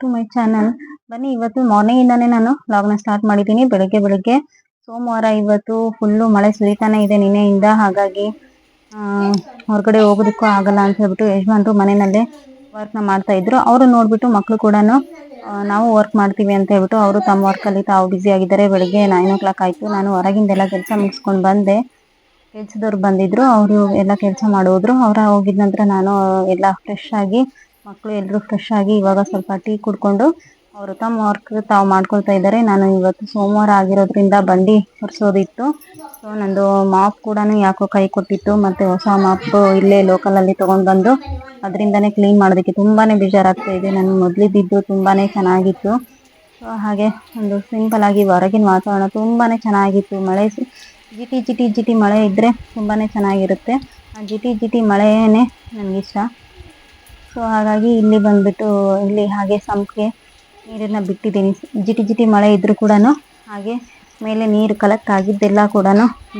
To my channel ಬನ್ನಿ, ಇವತ್ತು morning ಇಂದಾನೆ ನಾನು ಲಾಗ್ನ ಸ್ಟಾರ್ಟ್ ಮಾಡಿದ್ದೀನಿ. ಬೆಳಗ್ಗೆ ಬೆಳಗ್ಗೆ ಸೋಮವಾರ ಇವತ್ತು ಫುಲ್ಲು ಮಳೆ ಸುರಿತಾನೆ ಇದೆ ನಿನ್ನೆಯಿಂದ. ಹಾಗಾಗಿ ಹೊರಗಡೆ ಹೋಗೋದಕ್ಕೂ ಆಗಲ್ಲ ಅಂತ ಹೇಳ್ಬಿಟ್ಟು ಯಜಮಾನ್ರು ಮನೆಯಲ್ಲೇ ವರ್ಕ್ನ ಮಾಡ್ತಾ ಇದ್ರು. ಅವರು ನೋಡ್ಬಿಟ್ಟು ಮಕ್ಕಳು ಕೂಡ ನಾವು ವರ್ಕ್ ಮಾಡ್ತೀವಿ ಅಂತ ಹೇಳ್ಬಿಟ್ಟು ಅವರು ತಮ್ಮ ವರ್ಕಲ್ಲಿ ತಾವು ಬ್ಯುಸಿ ಆಗಿದ್ದಾರೆ. ಬೆಳಗ್ಗೆ ನೈನ್ ಓ ಕ್ಲಾಕ್ ಆಯಿತು. ನಾನು ಹೊರಗಿಂದೆಲ್ಲ ಕೆಲಸ ಮುಗಿಸ್ಕೊಂಡು ಬಂದೆ. ಕೆಲಸದವ್ರು ಬಂದಿದ್ರು. ಅವರು ಎಲ್ಲ ಕೆಲಸ ಮಾಡೋದ್ರು. ಅವರ ಹೋಗಿದ ನಂತರ ನಾನು ಎಲ್ಲ ಫ್ರೆಶ್ ಆಗಿ ಮಕ್ಕಳು ಎಲ್ಲರೂ ಫ್ರೆಶ್ ಆಗಿ ಇವಾಗ ಸ್ವಲ್ಪ ಟೀ ಕುಡ್ಕೊಂಡು ಅವರು ತಮ್ಮ ವರ್ಕ್ ತಾವು ಮಾಡ್ಕೊಳ್ತಾ ಇದ್ದಾರೆ. ನಾನು ಇವತ್ತು ಸೋಮವಾರ ಆಗಿರೋದ್ರಿಂದ ಬಂಡಿ ಒರೆಸೋದಿತ್ತು. ಸೊ ನಂದು ಮಾಪ್ ಕೂಡ ಯಾಕೋ ಕೈ ಕೊಟ್ಟಿತ್ತು. ಮತ್ತೆ ಹೊಸ ಮಾಪ್ ಇಲ್ಲೇ ಲೋಕಲಲ್ಲಿ ತೊಗೊಂಡು ಬಂದು ಅದರಿಂದನೇ ಕ್ಲೀನ್ ಮಾಡೋದಕ್ಕೆ ತುಂಬಾನೇ ಬೇಜಾರಾಗ್ತಾ ಇದೆ. ನಾನು ಮೊದಲಿದ್ದು ತುಂಬಾನೇ ಚೆನ್ನಾಗಿತ್ತು. ಸೊ ಹಾಗೆ ಒಂದು ಸಿಂಪಲ್ ಆಗಿ ಹೊರಗಿನ ವಾತಾವರಣ ತುಂಬಾನೇ ಚೆನ್ನಾಗಿತ್ತು. ಮಳೆ ಜಿಟಿ ಜಿಟಿ ಜಿಟಿ ಮಳೆ ಇದ್ದರೆ ತುಂಬಾನೇ ಚೆನ್ನಾಗಿರುತ್ತೆ. ಆ ಜಿಟಿ ಜಿಟಿ ಮಳೆಯೇ ನನಗಿಷ್ಟ ಸೊ ಹಾಗಾಗಿ ಇಲ್ಲಿ ಬಂದ್ಬಿಟ್ಟು, ಇಲ್ಲಿ ಹಾಗೆ ಸಂಪಿಗೆ ನೀರನ್ನು ಬಿಟ್ಟಿದ್ದೀನಿ. ಜಿಟಿ ಜಿಟಿ ಮಳೆ ಇದ್ದರೂ ಕೂಡ ಹಾಗೆ ಮೇಲೆ ನೀರು ಕಲೆಕ್ಟ್ ಆಗಿದ್ದೆಲ್ಲ ಕೂಡ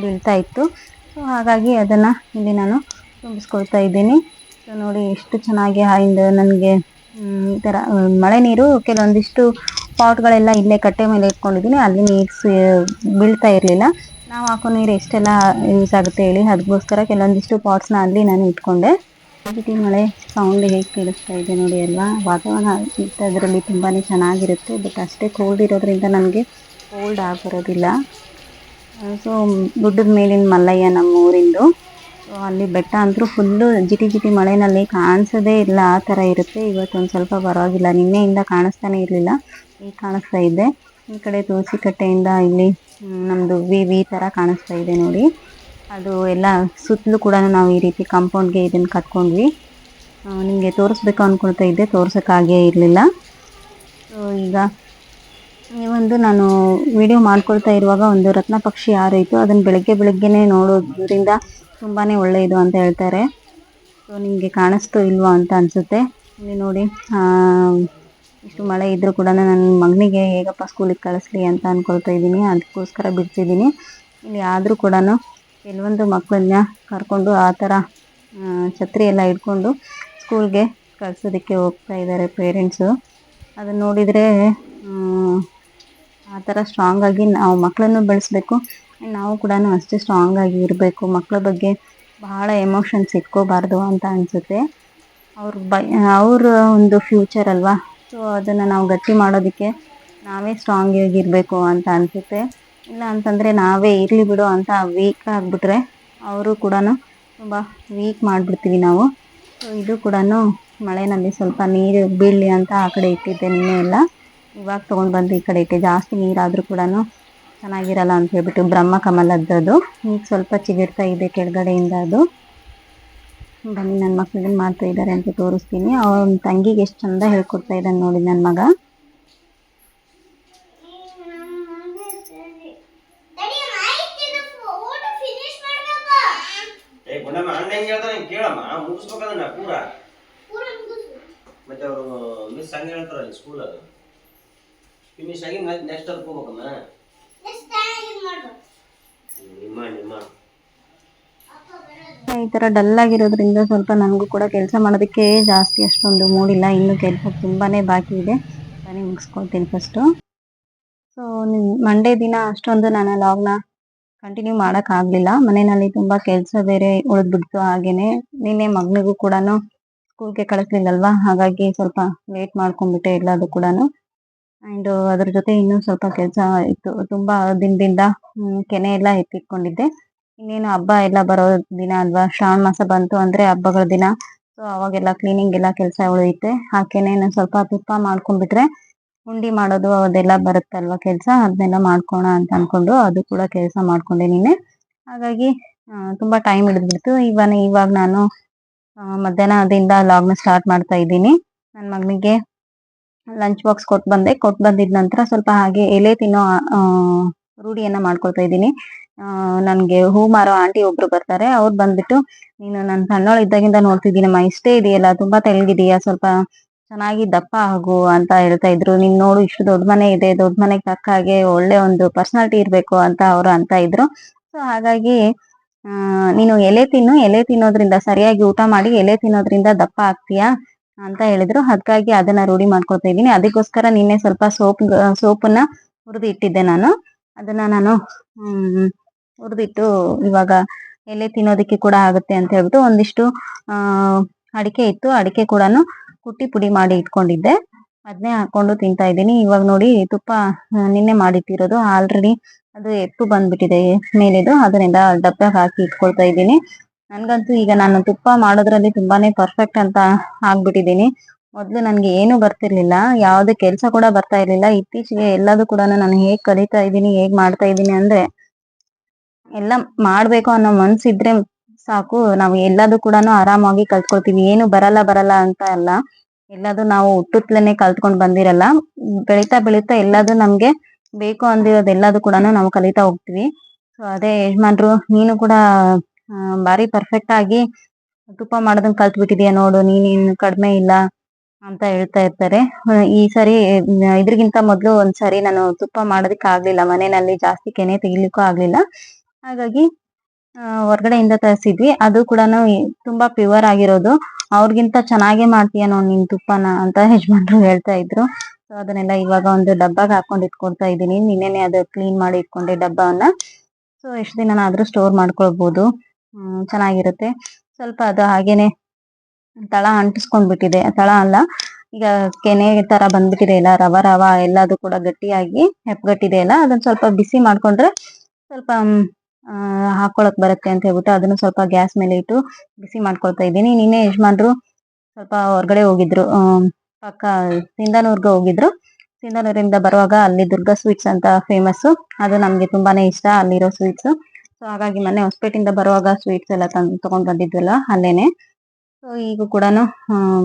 ಬೀಳ್ತಾ ಇತ್ತು. ಸೊ ಹಾಗಾಗಿ ಅದನ್ನು ಇಲ್ಲಿ ನಾನು ತುಂಬಿಸ್ಕೊಳ್ತಾ ಇದ್ದೀನಿ. ಸೊ ನೋಡಿ ಎಷ್ಟು ಚೆನ್ನಾಗಿ ಹಾಯಿಂದ ನನಗೆ. ಈ ಥರ ಮಳೆ ನೀರು ಕೆಲವೊಂದಿಷ್ಟು ಪಾಟ್ಗಳೆಲ್ಲ ಇಲ್ಲೇ ಕಟ್ಟೆ ಮೇಲೆ ಇಟ್ಕೊಂಡಿದ್ದೀನಿ. ಅಲ್ಲಿ ನೀರು ಬೀಳ್ತಾ ಇರಲಿಲ್ಲ. ನಾವು ಹಾಕೋ ನೀರು ಎಷ್ಟೆಲ್ಲ ಯೂಸ್ ಆಗುತ್ತೆ ಹೇಳಿ, ಅದಕ್ಕೋಸ್ಕರ ಕೆಲವೊಂದಿಷ್ಟು ಪಾಟ್ಸ್ನ ಅಲ್ಲಿ ನಾನು ಇಟ್ಕೊಂಡೆ. ಜಿಟಿ ಮಳೆ ಸೌಂಡ್ ಹೇಗೆ ಕೇಳಿಸ್ತಾ ಇದೆ ನೋಡಿ ಅಲ್ವಾ? ವಾತಾವರಣ ಇದರಲ್ಲಿ ತುಂಬಾ ಚೆನ್ನಾಗಿರುತ್ತೆ ಬಟ್ ಅಷ್ಟೇ ಕೋಲ್ಡ್ ಇರೋದ್ರಿಂದ ನನಗೆ ಕೋಲ್ಡ್ ಆಗಿರೋದಿಲ್ಲ ಸೊ ಗುಡ್ಡದ ಮೇಲಿನ ಮಲ್ಲಯ್ಯ ನಮ್ಮ ಊರಿಂದು ಸೊ ಅಲ್ಲಿ ಬೆಟ್ಟ ಅಂತೂ ಫುಲ್ಲು ಜಿಟಿ ಜಿಟಿ ಮಳೆನಲ್ಲಿ ಕಾಣಿಸೋದೇ ಇಲ್ಲ, ಆ ಥರ ಇರುತ್ತೆ. ಇವತ್ತೊಂದು ಸ್ವಲ್ಪ ಪರವಾಗಿಲ್ಲ, ನಿನ್ನೆಯಿಂದ ಕಾಣಿಸ್ತಾನೆ ಇರಲಿಲ್ಲ ಈಗ ಕಾಣಿಸ್ತಾ ಇದೆ. ಈ ಕಡೆ ತುಳಸಿ ಕಟ್ಟೆಯಿಂದ ಇಲ್ಲಿ ನಮ್ಮದು ವಿ ವಿ ಥರ ಕಾಣಿಸ್ತಾ ಇದೆ ನೋಡಿ. ಅದು ಎಲ್ಲ ಸುತ್ತಲೂ ಕೂಡ ನಾವು ಈ ರೀತಿ ಕಾಂಪೌಂಡ್ಗೆ ಇದನ್ನು ಕಟ್ಕೊಂಡ್ವಿ. ನಿಮಗೆ ತೋರಿಸ್ಬೇಕು ಅಂದ್ಕೊಳ್ತಾ ಇದ್ದೆ ತೋರ್ಸೋಕ್ಕಾಗೇ ಇರಲಿಲ್ಲ. ಸೊ ಈಗ ಈ ಒಂದು ನಾನು ವಿಡಿಯೋ ಮಾಡ್ಕೊಳ್ತಾ ಇರುವಾಗ ಒಂದು ರತ್ನ ಪಕ್ಷಿ ಇತ್ತು ಅದನ್ನು ಬೆಳಗ್ಗೆ ಬೆಳಗ್ಗೆನೇ ನೋಡೋದ್ರಿಂದ ತುಂಬಾ ಒಳ್ಳೆಯದು ಅಂತ ಹೇಳ್ತಾರೆ. ಸೊ ನಿಮಗೆ ಕಾಣಿಸ್ತೋ ಇಲ್ವಾ ಅಂತ ಅನಿಸುತ್ತೆ. ಇಲ್ಲಿ ನೋಡಿ ಇಷ್ಟು ಮಳೆ ಇದ್ದರೂ ಕೂಡ ನನ್ನ ಮಗನಿಗೆ, ಹೇಗಪ್ಪ ಸ್ಕೂಲಿಗೆ ಕಳಿಸ್ಲಿ ಅಂತ ಅಂದ್ಕೊಳ್ತಾ ಇದ್ದೀನಿ, ಅದಕ್ಕೋಸ್ಕರ ಬಿಡ್ತಿದ್ದೀನಿ. ಇಲ್ಲಿ ಆದರೂ ಕೂಡ ಕೆಲವೊಂದು ಮಕ್ಕಳನ್ನ ಕರ್ಕೊಂಡು ಆ ಥರ ಛತ್ರಿ ಎಲ್ಲ ಇಟ್ಕೊಂಡು ಸ್ಕೂಲ್ಗೆ ಕಳಿಸೋದಕ್ಕೆ ಹೋಗ್ತಾ ಇದ್ದಾರೆ ಪೇರೆಂಟ್ಸು ಅದನ್ನು ನೋಡಿದರೆ, ಆ ಥರ ಸ್ಟ್ರಾಂಗಾಗಿ ನಾವು ಮಕ್ಕಳನ್ನು ಬೆಳೆಸಬೇಕು. ನಾವು ಕೂಡ ಅಷ್ಟೇ ಸ್ಟ್ರಾಂಗಾಗಿ ಇರಬೇಕು. ಮಕ್ಕಳ ಬಗ್ಗೆ ಬಹಳ ಎಮೋಷನ್ಸ್ ಇಟ್ಕೋಬಾರ್ದು ಅಂತ ಅನಿಸುತ್ತೆ. ಅವ್ರ ಬೈ, ಅವ್ರ ಒಂದು ಫ್ಯೂಚರ್ ಅಲ್ವಾ? ಸೊ ಅದನ್ನು ನಾವು ಗಟ್ಟಿ ಮಾಡೋದಕ್ಕೆ ನಾವೇ ಸ್ಟ್ರಾಂಗ್ ಆಗಿರಬೇಕು ಅಂತ ಅನಿಸುತ್ತೆ. ಇಲ್ಲ ಅಂತಂದರೆ ನಾವೇ ಇರಲಿ ಬಿಡು ಅಂತ ವೀಕ್ ಆಗಿಬಿಟ್ರೆ ಅವರು ಕೂಡ ತುಂಬ ವೀಕ್ ಮಾಡಿಬಿಡ್ತೀವಿ ನಾವು. ಸೊ ಇದು ಕೂಡ ಮಳೆನಲ್ಲಿ ಸ್ವಲ್ಪ ನೀರು ಬೀಳಲಿ ಅಂತ ಆ ಕಡೆ ಇಟ್ಟಿದ್ದೆ ನಿನ್ನೆ ಎಲ್ಲ. ಇವಾಗ ತೊಗೊಂಡು ಬಂದು ಈ ಕಡೆ ಇಟ್ಟೆ. ಜಾಸ್ತಿ ನೀರಾದರೂ ಕೂಡ ಚೆನ್ನಾಗಿರಲ್ಲ ಅಂತ ಹೇಳ್ಬಿಟ್ಟು ಬ್ರಹ್ಮ ಕಮಲದ್ದದು ಈಗ ಸ್ವಲ್ಪ ಚಿಗಿರ್ತಾ ಇದೆ ಕೆಳಗಡೆಯಿಂದ ಅದು. ಬನ್ನಿ ನನ್ನ ಮಕ್ಳಿಗೆ ಮಾಡ್ತಾ ಇದ್ದಾರೆ ಅಂತ ತೋರಿಸ್ತೀನಿ. ಅವನ ತಂಗಿಗೆ ಎಷ್ಟು ಚಂದ ಹೇಳ್ಕೊಡ್ತಾ ಇದ್ದಾನೆ ನೋಡಿ ನನ್ನ ಮಗ. ಹೆಂಗ್ ಹೇಳ್ತಾನೆ ಹಿಂಗ್ ಕೇಳಮ್ಮ ಮುಗಿಸ್ಬೇಕದನ್ನ ಪೂರ ಮತ್ತೆ ಅವರು ಮಿಸ್ ಹಂಗೆ ಹೇಳ್ತಾರಲ್ಲ ಸ್ಕೂಲ್ ಅದು ಫಿನಿಶ್ ಆಗಿ ನೆಕ್ಸ್ಟ್ ಅದಕ್ಕೆ ಹೋಗ್ಬೇಕಮ್ಮ ನಿಮ್ಮ ನಿಮ್ಮ ಈ ಥರ ಡಲ್ ಆಗಿರೋದ್ರಿಂದ ಸ್ವಲ್ಪ ನನಗೂ ಕೂಡ ಕೆಲಸ ಮಾಡೋದಕ್ಕೆ ಜಾಸ್ತಿ ಅಷ್ಟೊಂದು ಮೂಡಿಲ್ಲ ಇನ್ನು ಕೆಲಸ ತುಂಬಾನೇ ಬಾಕಿ ಇದೆ. ಬನ್ನಿ ಮುಗಿಸ್ಕೊಳ್ತೀನಿ ಫಸ್ಟು ಸೊ ಮಂಡೇ ದಿನ ಅಷ್ಟೊಂದು ನಾನು ಲಾಗ್ನ ಕಂಟಿನ್ಯೂ ಮಾಡೋಕ್ಕಾಗಲಿಲ್ಲ ಮನೆಯಲ್ಲಿ ತುಂಬಾ ಕೆಲ್ಸ ಬೇರೆ ಉಳಿದ್ಬಿಡ್ತು ಹಾಗೇನೆ. ನಿನ್ನೆ ಮಗನಿಗೂ ಕೂಡ ಸ್ಕೂಲ್ಗೆ ಕಳಿಸ್ಲಿಲ್ಲಲ್ವಾ? ಹಾಗಾಗಿ ಸ್ವಲ್ಪ ಲೇಟ್ ಮಾಡ್ಕೊಂಡ್ಬಿಟ್ಟೆ ಎಲ್ಲದು ಕೂಡ ಅಂಡ್ ಅದ್ರ ಜೊತೆ ಇನ್ನೂ ಸ್ವಲ್ಪ ಕೆಲಸ ಇತ್ತು. ತುಂಬಾ ದಿನದಿಂದ ಕೆನೆ ಎಲ್ಲ ಎತ್ತಿಟ್ಕೊಂಡಿದ್ದೆ. ಇನ್ನೇನು ಹಬ್ಬ ಎಲ್ಲ ಬರೋ ದಿನ ಅಲ್ವಾ? ಶ್ರಾವಣ ಮಾಸ ಬಂತು ಅಂದ್ರೆ ಹಬ್ಬಗಳ ದಿನ. ಸೊ ಅವಾಗೆಲ್ಲ ಕ್ಲೀನಿಂಗ್ ಎಲ್ಲ ಕೆಲಸ ಉಳಿಯುತ್ತೆ. ಆ ನಾನು ಸ್ವಲ್ಪ ತುಪ್ಪ ಮಾಡ್ಕೊಂಡ್ಬಿಟ್ರೆ ಉಂಡಿ ಮಾಡೋದು ಅದೆಲ್ಲ ಬರುತ್ತಲ್ವಾ ಕೆಲಸ? ಅದನ್ನೆಲ್ಲ ಮಾಡ್ಕೋಣ ಅಂತ ಅನ್ಕೊಂಡು ಅದು ಕೂಡ ಕೆಲಸ ಮಾಡ್ಕೊಂಡೆ ನಿನ್ನೆ. ಹಾಗಾಗಿ ತುಂಬಾ ಟೈಮ್ ಹಿಡಿದ್ಬಿಡ್ತು. ಇವಾಗ ಇವಾಗ ನಾನು ಮಧ್ಯಾಹ್ನದಿಂದ ಲಾಗ್ನ ಸ್ಟಾರ್ಟ್ ಮಾಡ್ತಾ ಇದ್ದೀನಿ. ನನ್ನ ಮಗನಿಗೆ ಲಂಚ್ ಬಾಕ್ಸ್ ಕೊಟ್ಟು ಬಂದೆ. ಕೊಟ್ಟು ಬಂದಿದ ನಂತರ ಸ್ವಲ್ಪ ಹಾಗೆ ಎಲೆ ತಿನ್ನೋ ರೂಢಿಯನ್ನು ಮಾಡ್ಕೊಳ್ತಾ ಇದ್ದೀನಿ. ನನಗೆ ಹೂ ಮಾರೋ ಆಂಟಿ ಒಬ್ರು ಬರ್ತಾರೆ. ಅವ್ರು ಬಂದ್ಬಿಟ್ಟು, ನೀನು ನನ್ನ ಇದ್ದಾಗಿಂದ ನೋಡ್ತಿದ್ದೀನಮ್ಮ. ಇಷ್ಟೇ ಇದೆಯಲ್ಲ? ತುಂಬಾ ತೆಳ್ಳಗಿದೆಯಾ ಸ್ವಲ್ಪ ಚೆನ್ನಾಗಿ ದಪ್ಪ ಆಗು ಅಂತ ಹೇಳ್ತಾ ಇದ್ರು. ನೀನ್ ನೋಡು, ಇಷ್ಟು ದೊಡ್ಡ ಮನೆ ಇದೆ, ದೊಡ್ಡ ಮನೆಗೆ ತಕ್ಕ ಹಾಗೆ ಒಳ್ಳೆ ಒಂದು ಪರ್ಸನಾಲಿಟಿ ಇರಬೇಕು ಅಂತ ಅವರು ಅಂತ ಇದ್ರು. ಸೊ ಹಾಗಾಗಿ ನೀನು ಎಲೆ ತಿನ್ನು, ಎಲೆ ತಿನ್ನೋದ್ರಿಂದ ಸರಿಯಾಗಿ ಊಟ ಮಾಡಿ, ಎಲೆ ತಿನ್ನೋದ್ರಿಂದ ದಪ್ಪ ಆಗ್ತೀಯಾ ಅಂತ ಹೇಳಿದ್ರು. ಅದಕ್ಕಾಗಿ ಅದನ್ನ ರೂಢಿ ಮಾಡ್ಕೊಳ್ತಾ ಇದ್ದೀನಿ. ಅದಕ್ಕೋಸ್ಕರ ನಿನ್ನೆ ಸ್ವಲ್ಪ ಸೋಪ್, ಸೋಪನ್ನ ಹುರಿದು ಇಟ್ಟಿದ್ದೆ ನಾನು. ಅದನ್ನ ನಾನು, ಹ್ಮ್, ಹುರಿದಿಟ್ಟು ಇವಾಗ ಎಲೆ ತಿನ್ನೋದಕ್ಕೆ ಕೂಡ ಆಗುತ್ತೆ ಅಂತ ಹೇಳ್ಬಿಟ್ಟು ಒಂದಿಷ್ಟು ಅಡಿಕೆ ಇತ್ತು. ಅಡಿಕೆ ಕೂಡ ಕುಟ್ಟಿ ಪುಡಿ ಮಾಡಿ ಇಟ್ಕೊಂಡಿದ್ದೆ. ಅದನ್ನೇ ಹಾಕೊಂಡು ತಿಂತಾ ಇದ್ದೀನಿ. ಇವಾಗ ನೋಡಿ ತುಪ್ಪ ನಿನ್ನೆ ಮಾಡಿಟ್ಟಿರೋದು. ಆಲ್ರೆಡಿ ಅದು ಎತ್ತು ಬಂದ್ಬಿಟ್ಟಿದೆ ಮೇಲಿದು. ಅದರಿಂದ ಡಬ್ಬ ಹಾಕಿ ಇಟ್ಕೊಳ್ತಾ ಇದ್ದೀನಿ. ನನ್ಗಂತೂ ಈಗ ನಾನು ತುಪ್ಪ ಮಾಡೋದ್ರಲ್ಲಿ ತುಂಬಾನೇ ಪರ್ಫೆಕ್ಟ್ ಅಂತ ಆಗ್ಬಿಟ್ಟಿದ್ದೀನಿ. ಮೊದ್ಲು ನನ್ಗೆ ಏನು ಬರ್ತಿರ್ಲಿಲ್ಲ. ಯಾವ್ದು ಕೆಲಸ ಕೂಡ ಬರ್ತಾ ಇರ್ಲಿಲ್ಲ. ಇತ್ತೀಚೆಗೆ ಎಲ್ಲದೂ ಕೂಡ ನಾನು ಹೇಗ್ ಕಲಿತಾ ಇದ್ದೀನಿ, ಹೇಗ್ ಮಾಡ್ತಾ ಇದ್ದೀನಿ ಅಂದ್ರೆ, ಎಲ್ಲ ಮಾಡ್ಬೇಕು ಅನ್ನೋ ಮನ್ಸಿದ್ರೆ ಸಾಕು, ನಾವು ಎಲ್ಲದೂ ಕೂಡ ಆರಾಮಾಗಿ ಕಲ್ತ್ಕೊಳ್ತೀವಿ ಏನು ಬರಲ್ಲ ಬರಲ್ಲ ಅಂತ ಅಲ್ಲ. ಎಲ್ಲದು ನಾವು ಹುಟ್ಟುತ್ತಲೇನೆ ಕಲ್ತ್ಕೊಂಡ್ ಬಂದಿರಲ್ಲ. ಬೆಳಿತಾ ಬೆಳೀತಾ ಎಲ್ಲದು ನಮ್ಗೆ ಬೇಕು ಅಂದಿರೋದು ಎಲ್ಲದು ಕೂಡ ನಾವು ಕಲಿತಾ ಹೋಗ್ತೀವಿ. ಸೊ ಅದೇ ಯಜಮಾನ್ರು, ನೀನು ಕೂಡ ಬಾರಿ ಪರ್ಫೆಕ್ಟ್ ಆಗಿ ತುಪ್ಪ ಮಾಡೋದನ್ನ ಕಲ್ತ್ಬಿಟ್ಟಿದ್ಯಾ ನೋಡು ನೀನೇನು ಕಡಿಮೆ ಇಲ್ಲ ಅಂತ ಹೇಳ್ತಾ ಇರ್ತಾರೆ. ಈ ಸರಿ, ಇದ್ರಗಿಂತ ಮೊದಲು ಒಂದ್ಸರಿ ನಾನು ತುಪ್ಪ ಮಾಡೋದಕ್ಕೆ ಆಗ್ಲಿಲ್ಲ ಮನೆಯಲ್ಲಿ ಜಾಸ್ತಿ ಕೆನೆ ತೆಗಿಲಿಕ್ಕೂ ಆಗ್ಲಿಲ್ಲ. ಹಾಗಾಗಿ ಹೊರ್ಗಡೆಯಿಂದ ತರಿಸಿದ್ವಿ. ಅದು ಕೂಡ ತುಂಬಾ ಪ್ಯೂರ್ ಆಗಿರೋದು. ಅವ್ರಿಗಿಂತ ಚೆನ್ನಾಗೇ ಮಾಡ್ತೀಯ ನೋಡ್ ನಿನ್ ತುಪ್ಪನ ಅಂತ ಯಜಮಾನ್ರು ಹೇಳ್ತಾ ಇದ್ರು. ಸೊ ಅದನ್ನೆಲ್ಲ ಇವಾಗ ಒಂದು ಡಬ್ಬಾಗ ಹಾಕೊಂಡು ಇಟ್ಕೊಳ್ತಾ ಇದೀನಿ ನಿನ್ನೆನೆ ಅದು ಕ್ಲೀನ್ ಮಾಡಿ ಇಟ್ಕೊಂಡೆ ಡಬ್ಬವನ್ನ. ಸೊ ಎಷ್ಟು ದಿನನಾದ್ರೂ ಸ್ಟೋರ್ ಮಾಡ್ಕೊಳ್ಬಹುದು ಹ್ಮ್, ಚೆನ್ನಾಗಿರುತ್ತೆ. ಸ್ವಲ್ಪ ಅದು ಹಾಗೇನೆ ತಳ ಅಂಟಿಸ್ಕೊಂಡ್ಬಿಟ್ಟಿದೆ. ತಳ ಅಲ್ಲ, ಈಗ ಕೆನೆ ತರ ಬಂದ್ಬಿಟ್ಟಿದೆ ಎಲ್ಲ ರವ ರವ ಎಲ್ಲದು ಕೂಡ ಗಟ್ಟಿಯಾಗಿ ಹೆಪ್ಗಟ್ಟಿದೆ ಅಲ್ಲ ಅದನ್ನ ಸ್ವಲ್ಪ ಬಿಸಿ ಮಾಡ್ಕೊಂಡ್ರೆ ಸ್ವಲ್ಪ ಮ್, ಆ, ಹಾಕೊಳಕ್ ಬರುತ್ತೆ ಅಂತ ಹೇಳ್ಬಿಟ್ಟು ಅದನ್ನ ಸ್ವಲ್ಪ ಗ್ಯಾಸ್ ಮೇಲೆ ಇಟ್ಟು ಬಿಸಿ ಮಾಡ್ಕೊಳ್ತಾ ಇದ್ದೀನಿ. ನಿನ್ನೆ ಯಜಮಾನ್ರು ಸ್ವಲ್ಪ ಹೊರಗಡೆ ಹೋಗಿದ್ರು. ಪಕ್ಕ ಸಿಂಧನೂರ್ಗೆ ಹೋಗಿದ್ರು. ಸಿಂಧನೂರಿಂದ ಬರುವಾಗ ಅಲ್ಲಿ ದುರ್ಗಾ ಸ್ವೀಟ್ಸ್ ಅಂತ ಫೇಮಸ್ ಅದು ನಮ್ಗೆ ತುಂಬಾನೇ ಇಷ್ಟ ಅಲ್ಲಿರೋ ಸ್ವೀಟ್ಸ್. ಸೊ ಹಾಗಾಗಿ ಮೊನ್ನೆ ಹೊಸಪೇಟೆಯಿಂದ ಬರುವಾಗ ಸ್ವೀಟ್ಸ್ ಎಲ್ಲ ತಂದು ತಗೊಂಡ್ ಬಂದಿದ್ವಲ್ಲ ಅಲ್ಲೇನೆ. ಸೊ ಈಗ ಕೂಡ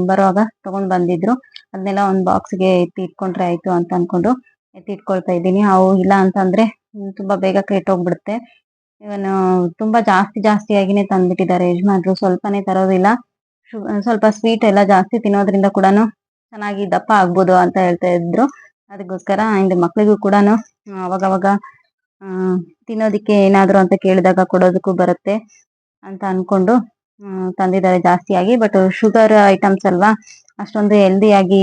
ಬರುವಾಗ ತಗೊಂಡ್ ಬಂದಿದ್ರು. ಅದನ್ನೆಲ್ಲ ಒಂದ್ ಬಾಕ್ಸ್ಗೆ ಎತ್ತಿ ಇಟ್ಕೊಂಡ್ರೆ ಆಯ್ತು ಅಂತ ಅನ್ಕೊಂಡು ಎತ್ತಿ ಇಟ್ಕೊಳ್ತಾ ಇದ್ದೀನಿ. ಅವು ಇಲ್ಲ ಅಂತಂದ್ರೆ ತುಂಬಾ ಬೇಗ ಕೆಟ್ಟೋಗ್ಬಿಡುತ್ತೆ. ಇವನ್ ತುಂಬಾ ಜಾಸ್ತಿ ಜಾಸ್ತಿ ಆಗಿನೇ ತಂದ್ಬಿಟ್ಟಿದ್ದಾರೆ. ಯಜಮಾನ್ರು ಸ್ವಲ್ಪನೇ ತರೋದಿಲ್ಲ. ಸ್ವಲ್ಪ ಸ್ವೀಟ್ ಎಲ್ಲ ಜಾಸ್ತಿ ತಿನ್ನೋದ್ರಿಂದ ಕೂಡ ಚೆನ್ನಾಗಿ ದಪ್ಪ ಆಗ್ಬೋದು ಅಂತ ಹೇಳ್ತಾ ಇದ್ರು. ಅದಕ್ಕೋಸ್ಕರ ಇಂದ ಮಕ್ಳಿಗೂ ಕೂಡ ಅವಾಗವಾಗ ಆ, ತಿನ್ನೋದಿಕ್ಕೆ ಏನಾದ್ರು ಅಂತ ಕೇಳಿದಾಗ ಕೊಡೋದಕ್ಕೂ ಬರುತ್ತೆ ಅಂತ ಅನ್ಕೊಂಡು ತಂದಿದ್ದಾರೆ ಜಾಸ್ತಿಯಾಗಿ ಬಟ್ ಶುಗರ್ ಐಟಮ್ಸ್ ಅಲ್ವಾ ಅಷ್ಟೊಂದು ಹೆಲ್ದಿಯಾಗಿ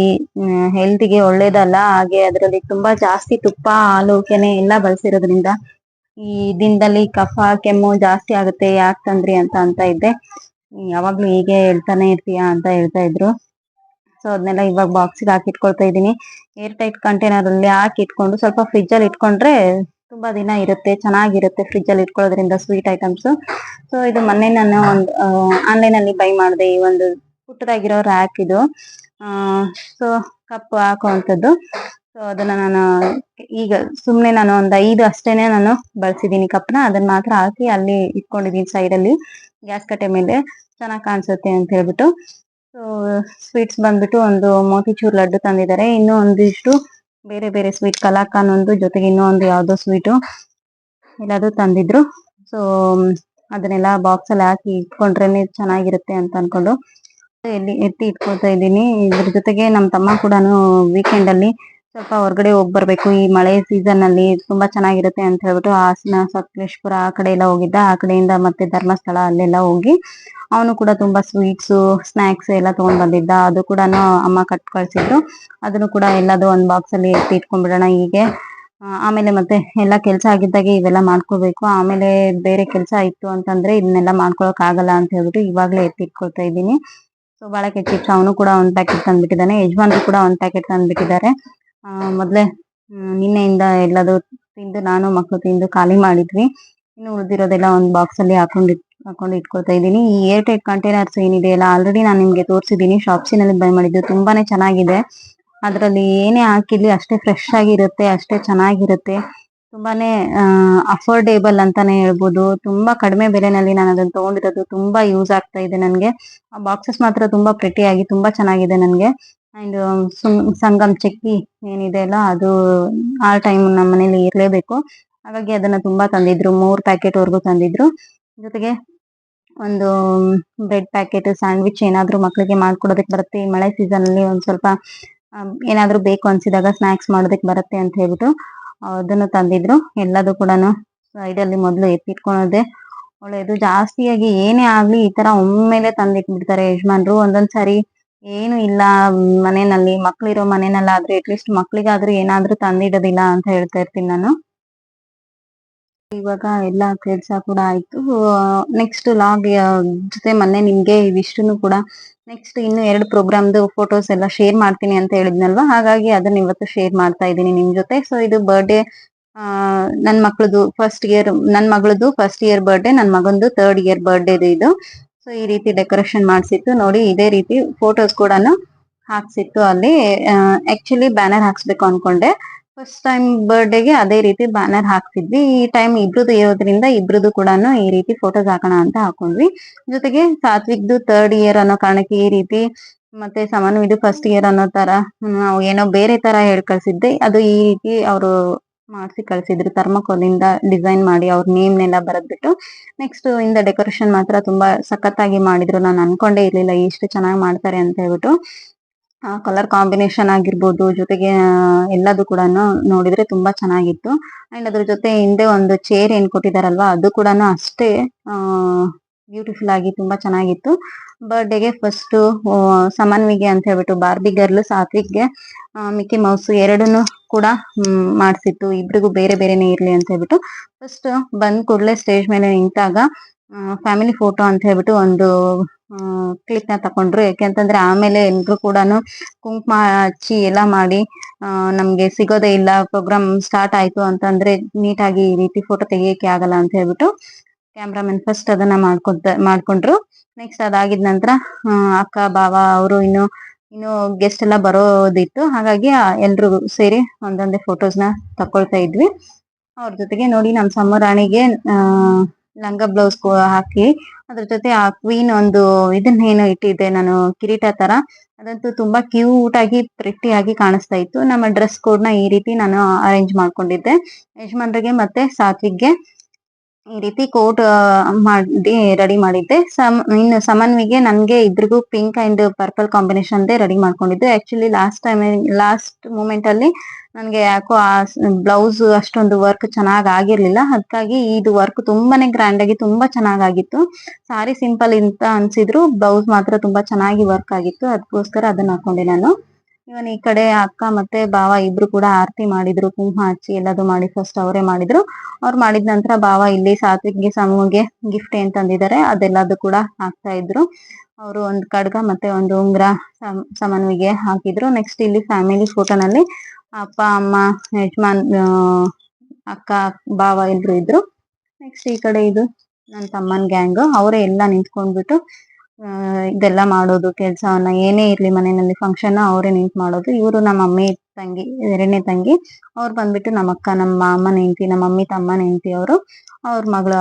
ಹೆಲ್ತಿಗೆ ಒಳ್ಳೇದಲ್ಲ. ಹಾಗೆ ಅದರಲ್ಲಿ ತುಂಬಾ ಜಾಸ್ತಿ ತುಪ್ಪ ಹಾಲು ಕೆನೆ ಎಲ್ಲ ಬಳಸಿರೋದ್ರಿಂದ ಈ ದಿನದಲ್ಲಿ ಕಫ, ಕೆಮ್ಮು ಜಾಸ್ತಿ ಆಗುತ್ತೆ, ಯಾಕೆ ತಂದ್ರಿ ಅಂತ ಅಂತ ಇದ್ದೆ. ಯಾವಾಗಲೂ ಹೀಗೆ ಹೇಳ್ತಾನೆ ಇರ್ತೀಯಾ ಅಂತ ಹೇಳ್ತಾ ಇದ್ರು. ಸೊ ಅದನ್ನೆಲ್ಲ ಇವಾಗ ಬಾಕ್ಸಿಗೆ ಹಾಕಿ ಇಟ್ಕೊಳ್ತಾ ಇದ್ದೀನಿ. ಏರ್ ಟೈಟ್ ಕಂಟೈನರ್ ಅಲ್ಲಿ ಹಾಕಿ ಇಟ್ಕೊಂಡು ಸ್ವಲ್ಪ ಫ್ರಿಜ್ ಅಲ್ಲಿ ಇಟ್ಕೊಂಡ್ರೆ ತುಂಬಾ ದಿನ ಇರುತ್ತೆ, ಚೆನ್ನಾಗಿರುತ್ತೆ ಫ್ರಿಜ್ ಅಲ್ಲಿ ಇಟ್ಕೊಳ್ಳೋದ್ರಿಂದ ಸ್ವೀಟ್ ಐಟಮ್ಸ್ ಸೊ ಇದು ಮೊನ್ನೆ ನಾನು ಒಂದು ಆನ್ಲೈನ್ ಅಲ್ಲಿ ಬೈ ಮಾಡಿದೆ, ಈ ಒಂದು ಪುಟ್ಟದಾಗಿರೋ ರ್ಯಾಕ್ ಇದು. ಸೊ ಕಪ್ ಹಾಕುವಂಥದ್ದು. ಸೊ ಅದನ್ನ ನಾನು ಈಗ ಸುಮ್ನೆ ನಾನು ಒಂದು ಐದು ಅಷ್ಟೇನೆ ನಾನು ಬಳಸಿದೀನಿ ಕಪ್ನ ಅದನ್ನ ಮಾತ್ರ ಹಾಕಿ ಅಲ್ಲಿ ಇಟ್ಕೊಂಡಿದೀನಿ ಸೈಡ್ ಅಲ್ಲಿ. ಗ್ಯಾಸ್ ಕಟ್ಟೆ ಮೇಲೆ ಚೆನ್ನಾಗಿ ಕಾಣಿಸುತ್ತೆ ಅಂತ ಹೇಳ್ಬಿಟ್ಟು. ಸೊ ಸ್ವೀಟ್ಸ್ ಬಂದ್ಬಿಟ್ಟು ಒಂದು ಮೋತಿಚೂರ್ ಲಡ್ಡು ತಂದಿದ್ದಾರೆ ಇನ್ನೂ ಒಂದಿಷ್ಟು ಬೇರೆ ಬೇರೆ ಸ್ವೀಟ್ ಕಲಾಕಾನ್ ಒಂದು ಜೊತೆಗೆ ಇನ್ನೂ ಒಂದು ಯಾವ್ದೋ ಸ್ವೀಟು ಎಲ್ಲಾದ್ರೂ ತಂದಿದ್ರು. ಸೊ ಅದನ್ನೆಲ್ಲ ಬಾಕ್ಸ್ ಅಲ್ಲಿ ಹಾಕಿ ಇಟ್ಕೊಂಡ್ರೇನೆ ಚೆನ್ನಾಗಿರುತ್ತೆ ಅಂತ ಅನ್ಕೊಂಡು. ಎಲ್ಲಿ ಎತ್ತಿ ಇಟ್ಕೊಳ್ತಾ ಇದ್ದೀನಿ. ಇದ್ರ ಜೊತೆಗೆ ನಮ್ಮ ತಮ್ಮ ಕೂಡ ವೀಕೆಂಡ್ ಅಲ್ಲಿ ಸ್ವಲ್ಪ ಹೊರಗಡೆ ಹೋಗಿ ಬರ್ಬೇಕು. ಈ ಮಳೆ ಸೀಸನ್ ಅಲ್ಲಿ ತುಂಬಾ ಚೆನ್ನಾಗಿರುತ್ತೆ ಅಂತ ಹೇಳ್ಬಿಟ್ಟು ಹಾಸನ, ಸಕಲೇಶ್ಪುರ ಆ ಕಡೆ ಎಲ್ಲ ಹೋಗಿದ್ದ. ಆ ಕಡೆಯಿಂದ ಮತ್ತೆ ಧರ್ಮಸ್ಥಳ ಅಲ್ಲೆಲ್ಲ ಹೋಗಿ ಅವನು ಕೂಡ ತುಂಬಾ ಸ್ವೀಟ್ಸು ಸ್ನಾಕ್ಸ್ ಎಲ್ಲ ತಗೊಂಡ್ ಬಂದಿದ್ದ. ಅದು ಕೂಡ ಅಮ್ಮ ಕಟ್ ಕಳ್ಸಿದ್ರು ಅದನ್ನು ಕೂಡ ಎಲ್ಲದು ಒಂದ್ ಬಾಕ್ಸ್ ಅಲ್ಲಿ ಎತ್ತಿ ಇಟ್ಕೊಂಡ್ಬಿಡೋಣ ಹೀಗೆ. ಆಮೇಲೆ ಮತ್ತೆ ಎಲ್ಲ ಕೆಲಸ ಆಗಿದ್ದಾಗೆ ಇವೆಲ್ಲ ಮಾಡ್ಕೋಬೇಕು. ಆಮೇಲೆ ಬೇರೆ ಕೆಲಸ ಇತ್ತು ಅಂತಂದ್ರೆ ಇದನ್ನೆಲ್ಲ ಮಾಡ್ಕೊಳಕ್ ಆಗಲ್ಲ ಅಂತ ಹೇಳ್ಬಿಟ್ಟು ಇವಾಗ್ಲೇ ಎತ್ತಿ ಇಟ್ಕೊಳ್ತಾ ಇದ್ದೀನಿ. ಸೊ ಬಾಳಕೆ ಚಿಪ್ಸ್ ಅವನು ಕೂಡ ಒಂದ್ ಪ್ಯಾಕೆಟ್ ತಂದ್ಬಿಟ್ಟಿದ್ದಾನೆ. ಯಜಮಾನ್ರು ಕೂಡ ಒಂದ್ ಪ್ಯಾಕೆಟ್ ತಂದ್ಬಿಟ್ಟಿದ್ದಾರೆ. ಮೊದ್ಲೇ ನಿನ್ನೆಯಿಂದ ಎಲ್ಲದು ತಿಂದು ನಾನು ಮಕ್ಕಳು ತಿಂದು ಖಾಲಿ ಮಾಡಿದ್ವಿ. ಇನ್ನು ಉಳಿದಿರೋದೆಲ್ಲ ಒಂದು ಬಾಕ್ಸ್ ಅಲ್ಲಿ ಹಾಕೊಂಡು ಹಾಕೊಂಡು ಇಟ್ಕೊಳ್ತಾ ಇದ್ದೀನಿ. ಈ ಏರ್ ಟೈಟ್ ಕಂಟೈನರ್ಸ್ ಏನಿದೆ ಅಲ್ಲ ಆಲ್ರೆಡಿ ನಾನು ನಿಮ್ಗೆ ತೋರಿಸಿದ್ದೀನಿ. ಶಾಪ್ಸಿನಲ್ಲಿ ಬೈ ಮಾಡಿದ್ದು ತುಂಬಾನೇ ಚೆನ್ನಾಗಿದೆ. ಅದರಲ್ಲಿ ಏನೇ ಹಾಕಿರ್ಲಿ ಅಷ್ಟೇ ಫ್ರೆಶ್ ಆಗಿರುತ್ತೆ, ಅಷ್ಟೇ ಚೆನ್ನಾಗಿರುತ್ತೆ. ತುಂಬಾನೇ ಅಫೋರ್ಡೇಬಲ್ ಅಂತಾನೆ ಹೇಳ್ಬೋದು. ತುಂಬಾ ಕಡಿಮೆ ಬೆಲೆನಲ್ಲಿ ನಾನು ಅದನ್ನ ತಗೊಂಡಿರೋದು ತುಂಬಾ ಯೂಸ್ ಆಗ್ತಾ ಇದೆ ನನಗೆ. ಆ ಬಾಕ್ಸಸ್ ಮಾತ್ರ ತುಂಬಾ ಪ್ರಿಟಿಯಾಗಿ ತುಂಬಾ ಚೆನ್ನಾಗಿದೆ ನನಗೆ. ಅಂಡ್ ಸಂಗಮ್ ಚಕ್ಕಿ ಏನಿದೆ ಅಲ್ಲ, ಅದು ಆಲ್ ಟೈಮ್ ನಮ್ಮ ಮನೇಲಿ ಇರಲೇಬೇಕು. ಹಾಗಾಗಿ ಅದನ್ನ ತುಂಬಾ ತಂದಿದ್ರು, ಮೂರ್ ಪ್ಯಾಕೆಟ್ ವರ್ಗು ತಂದಿದ್ರು. ಜೊತೆಗೆ ಒಂದು ಬ್ರೆಡ್ ಪ್ಯಾಕೆಟ್ ಸ್ಯಾಂಡ್ವಿಚ್ ಏನಾದ್ರು ಮಕ್ಕಳಿಗೆ ಮಾಡ್ಕೊಡೋದಕ್ಕೆ ಬರುತ್ತೆ. ಮಳೆ ಸೀಸನ್ ಅಲ್ಲಿ ಒಂದ್ ಸ್ವಲ್ಪ ಏನಾದ್ರು ಏನಾದ್ರೂ ಬೇಕು ಅನ್ಸಿದಾಗ ಸ್ನಾಕ್ಸ್ ಮಾಡೋದಕ್ಕೆ ಬರುತ್ತೆ ಅಂತ ಹೇಳ್ಬಿಟ್ಟು, ಅದನ್ನು ತಂದಿದ್ರು. ಎಲ್ಲದೂ ಕೂಡ ಸೈಡ್ ಮೊದಲು ಎತ್ತಿಟ್ಕೊಳೋದೆ ಒಳ್ಳೆಯದು ಜಾಸ್ತಿಯಾಗಿ ಏನೇ ಆಗಲಿ ಈ ತರ ಒಮ್ಮೆಲೆ ತಂದಿಟ್ಬಿಡ್ತಾರೆ ಯಜಮಾನ್ರು. ಒಂದೊಂದ್ ಸಾರಿ ಏನು ಇಲ್ಲ, ಮನೆಯಲ್ಲಿ ಮಕ್ಳಿರೋ ಮನೆಯಲ್ಲಾದ್ರೆ ಅಟ್ಲೀಸ್ಟ್ ಮಕ್ಳಿಗಾದ್ರೂ ಏನಾದ್ರೂ ತಂದಿಡೋದಿಲ್ಲ ಅಂತ ಹೇಳ್ತಾ ಇರ್ತೀನಿ ನಾನು. ಇವಾಗ ಎಲ್ಲ ಕೆಲಸ ಕೂಡ ಆಯ್ತು. ನೆಕ್ಸ್ಟ್ ಲಾಗ್ ಜೊತೆ ಮೊನ್ನೆ ನಿಮ್ಗೆ ಇವಿಷ್ಟನ್ನು ಕೂಡ ನೆಕ್ಸ್ಟ್ ಇನ್ನು ಎರಡು ಪ್ರೋಗ್ರಾಮ್ದು ಫೋಟೋಸ್ ಎಲ್ಲ ಶೇರ್ ಮಾಡ್ತೀನಿ ಅಂತ ಹೇಳಿದ್ನಲ್ವಾ? ಹಾಗಾಗಿ ಅದನ್ನ ಇವತ್ತು ಶೇರ್ ಮಾಡ್ತಾ ಇದ್ದೀನಿ ನಿಮ್ ಜೊತೆ. ಸೊ ಇದು ಬರ್ಡೇ ನನ್ನ ನನ್ ಮಕ್ಳದು ಫಸ್ಟ್ ಇಯರ್ ನನ್ನ ಮಗಳದು ಫಸ್ಟ್ ಇಯರ್ ಬರ್ಡೇ ನನ್ನ ಮಗಂದು ಥರ್ಡ್ ಇಯರ್ ಬರ್ಡೇ ಇದು. ಸೊ, ಈ ರೀತಿ ಡೆಕೋರೇಷನ್ ಮಾಡ್ಸಿತ್ತು ನೋಡಿ, ಇದೇ ರೀತಿ ಫೋಟೋಸ್ ಕೂಡ ಹಾಕ್ಸಿತ್ತು ಅಲ್ಲಿ ಆಕ್ಚುಲಿ ಬ್ಯಾನರ್ ಹಾಕ್ಸ್ಬೇಕು ಅನ್ಕೊಂಡೆ. ಫಸ್ಟ್ ಟೈಮ್ ಬರ್ಡೇಗೆ ಅದೇ ರೀತಿ ಬ್ಯಾನರ್ ಹಾಕ್ಸಿದ್ವಿ ಈ ಟೈಮ್ ಇಬ್ರದ್ದು ಇರೋದ್ರಿಂದ ಇಬ್ರದ್ದು ಕೂಡ ಈ ರೀತಿ ಫೋಟೋಸ್ ಹಾಕೋಣ ಅಂತ ಹಾಕೊಂಡ್ವಿ. ಜೊತೆಗೆ ಸಾತ್ವಿಕ್ದು ಥರ್ಡ್ ಇಯರ್ ಅನ್ನೋ ಕಾರಣಕ್ಕೆ ಈ ರೀತಿ ಮತ್ತೆ ಸಮನ್ವಿದು ಫಸ್ಟ್ ಇಯರ್ ಅನ್ನೋ ತರ ನಾವು ಏನೋ ಬೇರೆ ತರ ಹೇಳ್ಕಳ್ಸಿದ್ದೆ. ಅದು ಈ ರೀತಿ ಅವರು ಮಾಡಿಸಿ ಕಳಿಸಿದ್ರು. ಥರ್ಮಕೋಲ್ ಇಂದ ಡಿಸೈನ್ ಮಾಡಿ ಅವ್ರ ನೇಮ್ನೆಲ್ಲ ಬರೆದ್ಬಿಟ್ಟು ನೆಕ್ಸ್ಟ್ ಇಂದ ಡೆಕೋರೇಷನ್ ಮಾತ್ರ ತುಂಬಾ ಸಖತ್ತಾಗಿ ಮಾಡಿದ್ರು. ನಾನು ಅನ್ಕೊಂಡೇ ಇರ್ಲಿಲ್ಲ ಇಷ್ಟು ಚೆನ್ನಾಗಿ ಮಾಡ್ತಾರೆ ಅಂತ ಹೇಳ್ಬಿಟ್ಟು. ಕಲರ್ ಕಾಂಬಿನೇಷನ್ ಆಗಿರ್ಬೋದು ಜೊತೆಗೆ ಆ, ಎಲ್ಲದು ಕೂಡ ನೋಡಿದ್ರೆ ತುಂಬಾ ಚೆನ್ನಾಗಿತ್ತು. ಅಂಡ್ ಅದ್ರ ಜೊತೆ ಹಿಂದೆ ಒಂದು ಚೇರ್ ಏನ್ ಕೊಟ್ಟಿದಾರಲ್ವಾ ಅದು ಕೂಡ ಅಷ್ಟೇ ಬ್ಯೂಟಿಫುಲ್ ಆಗಿ ತುಂಬಾ ಚೆನ್ನಾಗಿತ್ತು. ಬರ್ಡೇಗೆ ಫಸ್ಟ್ ಸಮನ್ವಿಗೆ ಅಂತ ಹೇಳ್ಬಿಟ್ಟು ಬಾರ್ಬಿ ಗರ್ಲ್ ಸಾತ್ವಿಕ್ಗೆ ಮಿಕ್ಕಿ ಮೌಸ್ ಎರಡನ್ನು ಕೂಡ ಮಾಡಿಸಿತ್ತು. ಇಬ್ರಿಗೂ ಬೇರೆ ಬೇರೆನೆ ಇರ್ಲಿ ಅಂತ ಹೇಳ್ಬಿಟ್ಟು ಫಸ್ಟ್ ಬಂದ್ ಕೂಡಲೇ ಸ್ಟೇಜ್ ಮೇಲೆ ನಿಂತಾಗ ಫ್ಯಾಮಿಲಿ ಫೋಟೋ ಅಂತ ಹೇಳ್ಬಿಟ್ಟು ಒಂದು ಕ್ಲಿಕ್ನ ತಕೊಂಡ್ರು. ಯಾಕೆಂತಂದ್ರೆ ಆಮೇಲೆ ಎಲ್ರು ಕೂಡ ಕುಂಕುಮ ಹಚ್ಚಿ ಎಲ್ಲ ಮಾಡಿ ನಮ್ಗೆ ಸಿಗೋದೇ ಇಲ್ಲ ಪ್ರೋಗ್ರಾಮ್ ಸ್ಟಾರ್ಟ್ ಆಯ್ತು ಅಂತಂದ್ರೆ ನೀಟಾಗಿ ಈ ರೀತಿ ಫೋಟೋ ತೆಗಿಯಕ್ಕೆ ಆಗಲ್ಲ ಅಂತ ಹೇಳ್ಬಿಟ್ಟು ಕ್ಯಾಮ್ರಾಮನ್ ಫಸ್ಟ್ ಅದನ್ನ ಮಾಡ್ಕೊಂತ, ಮಾಡ್ಕೊಂಡ್ರು. ನೆಕ್ಸ್ಟ್ ಅದಾಗಿದ ನಂತರ ಅಕ್ಕ ಬಾವ ಅವರು ಇನ್ನು ಇನ್ನು ಗೆಸ್ಟ್ ಎಲ್ಲ ಬರೋದಿತ್ತು. ಹಾಗಾಗಿ ಎಲ್ರು ಸೇರಿ ಒಂದೊಂದೇ ಫೋಟೋಸ್ನ ತಕೊಳ್ತಾ ಇದ್ವಿ. ಅವ್ರ ಜೊತೆಗೆ ನೋಡಿ ನಮ್ ಸಮ್ಮರಾಣಿಗೆ ಆ, ಲಂಗ ಬ್ಲೌಸ್ ಹಾಕಿ, ಅದ್ರ ಜೊತೆ ಆ ಕ್ವೀನ್ ಒಂದು ಇದನ್ನ ಏನು ಇಟ್ಟಿದ್ದೆ, ನಾನು ಕಿರೀಟ ತರ. ಅದಂತೂ ತುಂಬಾ ಕ್ಯೂಟ್ ಆಗಿ ಪ್ರಿಟಿ ಆಗಿ ಕಾಣಿಸ್ತಾ ಇತ್ತು. ನಮ್ಮ ಡ್ರೆಸ್ ಕೋಡ್ನ ಈ ರೀತಿ ನಾನು ಅರೇಂಜ್ ಮಾಡ್ಕೊಂಡಿದ್ದೆ. ಯಜಮಾನ್ರಿಗೆ ಮತ್ತೆ ಸಾತ್ವಿಕ್ಗೆ ಈ ರೀತಿ ಕೋಟ್ ಮಾಡಿ ರೆಡಿ ಮಾಡಿದ್ದೆ. ಸಮ್, ಇನ್ನು ಸಮನ್ವಿಗೆ ನನ್ಗೆ ಇದ್ರಿಗೂ pink and purple combination ready ಮಾಡ್ಕೊಂಡಿದ್ದು. Actually last time last moment ಅಲ್ಲಿ ನನ್ಗೆ ಯಾಕೋ ಆ ಬ್ಲೌಸ್ ಅಷ್ಟೊಂದು ವರ್ಕ್ ಚೆನ್ನಾಗಿ ಆಗಿರ್ಲಿಲ್ಲ. ಅದಕ್ಕಾಗಿ ಇದು ವರ್ಕ್ ತುಂಬಾನೇ ಗ್ರ್ಯಾಂಡ್ ಆಗಿ ತುಂಬಾ ಚೆನ್ನಾಗಾಗಿತ್ತು ಸಾರಿ ಸಿಂಪಲ್ ಅಂತ ಅನ್ಸಿದ್ರು ಬ್ಲೌಸ್ ಮಾತ್ರ ತುಂಬಾ ಚೆನ್ನಾಗಿ ವರ್ಕ್ ಆಗಿತ್ತು. ಅದಕ್ಕೋಸ್ಕರ ಅದನ್ನ ಹಾಕೊಂಡೆ ನಾನು. ಇವನ್ ಈ ಕಡೆ ಅಕ್ಕ ಮತ್ತೆ ಬಾವ ಇಬ್ರು ಕೂಡ ಆರತಿ ಮಾಡಿದ್ರು, ಕುಂಕುಮ ಹಚ್ಚಿ ಎಲ್ಲದು ಮಾಡಿ ಫಸ್ಟ್ ಅವರೇ ಮಾಡಿದ್ರು. ಅವ್ರು ಮಾಡಿದ ನಂತರ ಬಾವ ಇಲ್ಲಿ ಸಾತ್ವಿಕ್ಗೆ ಸಮೂಗೆ ಗಿಫ್ಟ್ ಏನ್ ತಂದಿದ್ದಾರೆ ಅದೆಲ್ಲದು ಕೂಡ ಹಾಕ್ತಾ ಇದ್ರು. ಅವರು ಒಂದು ಖಡ್ಗ ಮತ್ತೆ ಒಂದು ಉಂಗ್ರ ಸಮ್- ಸಮನ್ವಿಗೆ ಹಾಕಿದ್ರು. ನೆಕ್ಸ್ಟ್ ಇಲ್ಲಿ ಫ್ಯಾಮಿಲಿ ಫೋಟೋನಲ್ಲಿ ಅಪ್ಪ, ಅಮ್ಮ, ಯಜಮಾನ್ ಅಕ್ಕ ಬಾವ ಎಲ್ರು ಇದ್ರು. ನೆಕ್ಸ್ಟ್ ಈ ಕಡೆ ಇದು ನನ್ನ ತಮ್ಮನ್ ಗ್ಯಾಂಗ್ ಅವರೇ ಎಲ್ಲ ನಿಂತ್ಕೊಂಡ್ಬಿಟ್ಟು ಇದೆಲ್ಲ ಮಾಡೋದು, ಕೆಲ್ಸವನ್ನ ಏನೇ ಇರ್ಲಿ ಮನೆಯಲ್ಲಿ ಫಂಕ್ಷನ್ ಅವರೇ ನಿಂತ್ ಮಾಡೋದು. ಇವರು ನಮ್ಮ ಅಮ್ಮಿ ತಂಗಿ, ಎರಡನೇ ತಂಗಿ. ಅವ್ರು ಬಂದ್ಬಿಟ್ಟು ನಮ್ಮ ಅಕ್ಕ, ನಮ್ಮ ಮಾಮನ ಹೆಂಡತಿ ನಮ್ಮ ಮಮ್ಮಿ ತಮ್ಮನ ಹೆಂಡತಿ ಅವರು, ಅವ್ರ ಮಗಳು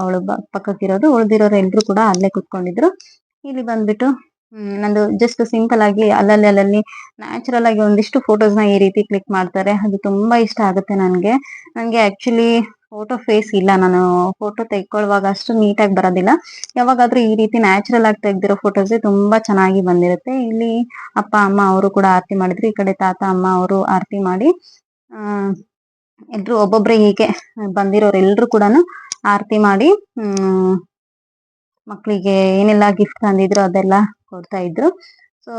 ಅವಳು ಪಕ್ಕಕ್ಕಿರೋದು. ಉಳಿದಿರೋರು ಎಲ್ರು ಕೂಡ ಅಲ್ಲೇ ಕುತ್ಕೊಂಡಿದ್ರು. ಇಲ್ಲಿ ಬಂದ್ಬಿಟ್ಟು ನಂದು ಜಸ್ಟ್ ಸಿಂಪಲ್ ಆಗಿ ಅಲ್ಲಲ್ಲಿ ಅಲ್ಲಲ್ಲಿ ನ್ಯಾಚುರಲ್ ಆಗಿ ಒಂದಿಷ್ಟು ಫೋಟೋಸ್ನ ಈ ರೀತಿ ಕ್ಲಿಕ್ ಮಾಡ್ತಾರೆ. ಅದು ತುಂಬಾ ಇಷ್ಟ ಆಗುತ್ತೆ ನನ್ಗೆ. ನನ್ಗೆ ಆಕ್ಚುಲಿ ಫೋಟೋ ಫೇಸ್ ಇಲ್ಲ. ನಾನು ಫೋಟೋ ತೆಕ್ಕೊಳ್ಳುವಾಗ ಅಷ್ಟು ನೀಟಾಗಿ ಬರೋದಿಲ್ಲ. ಯಾವಾಗಾದ್ರೂ ಈ ರೀತಿ ನ್ಯಾಚುರಲ್ ಆಗಿ ತೆಗ್ದಿರೋ ಫೋಟೋಸ್ ತುಂಬಾ ಚೆನ್ನಾಗಿ ಬಂದಿರುತ್ತೆ. ಇಲ್ಲಿ ಅಪ್ಪ, ಅಮ್ಮ ಅವರು ಕೂಡ ಆರತಿ ಮಾಡಿದ್ರು. ಈ ಕಡೆ ತಾತ, ಅಮ್ಮ ಅವರು ಆರತಿ ಮಾಡಿ, ಆ, ಎಲ್ರು ಒಬ್ಬೊಬ್ರೆ ಹೀಗೆ ಬಂದಿರೋರೆಲ್ರು ಕೂಡ ಆರತಿ ಮಾಡಿ ಮಕ್ಕಳಿಗೆ ಏನೆಲ್ಲ ಗಿಫ್ಟ್ ತಂದಿದ್ರು ಅದೆಲ್ಲ ಕೊಡ್ತಾ ಇದ್ರು. ಸೊ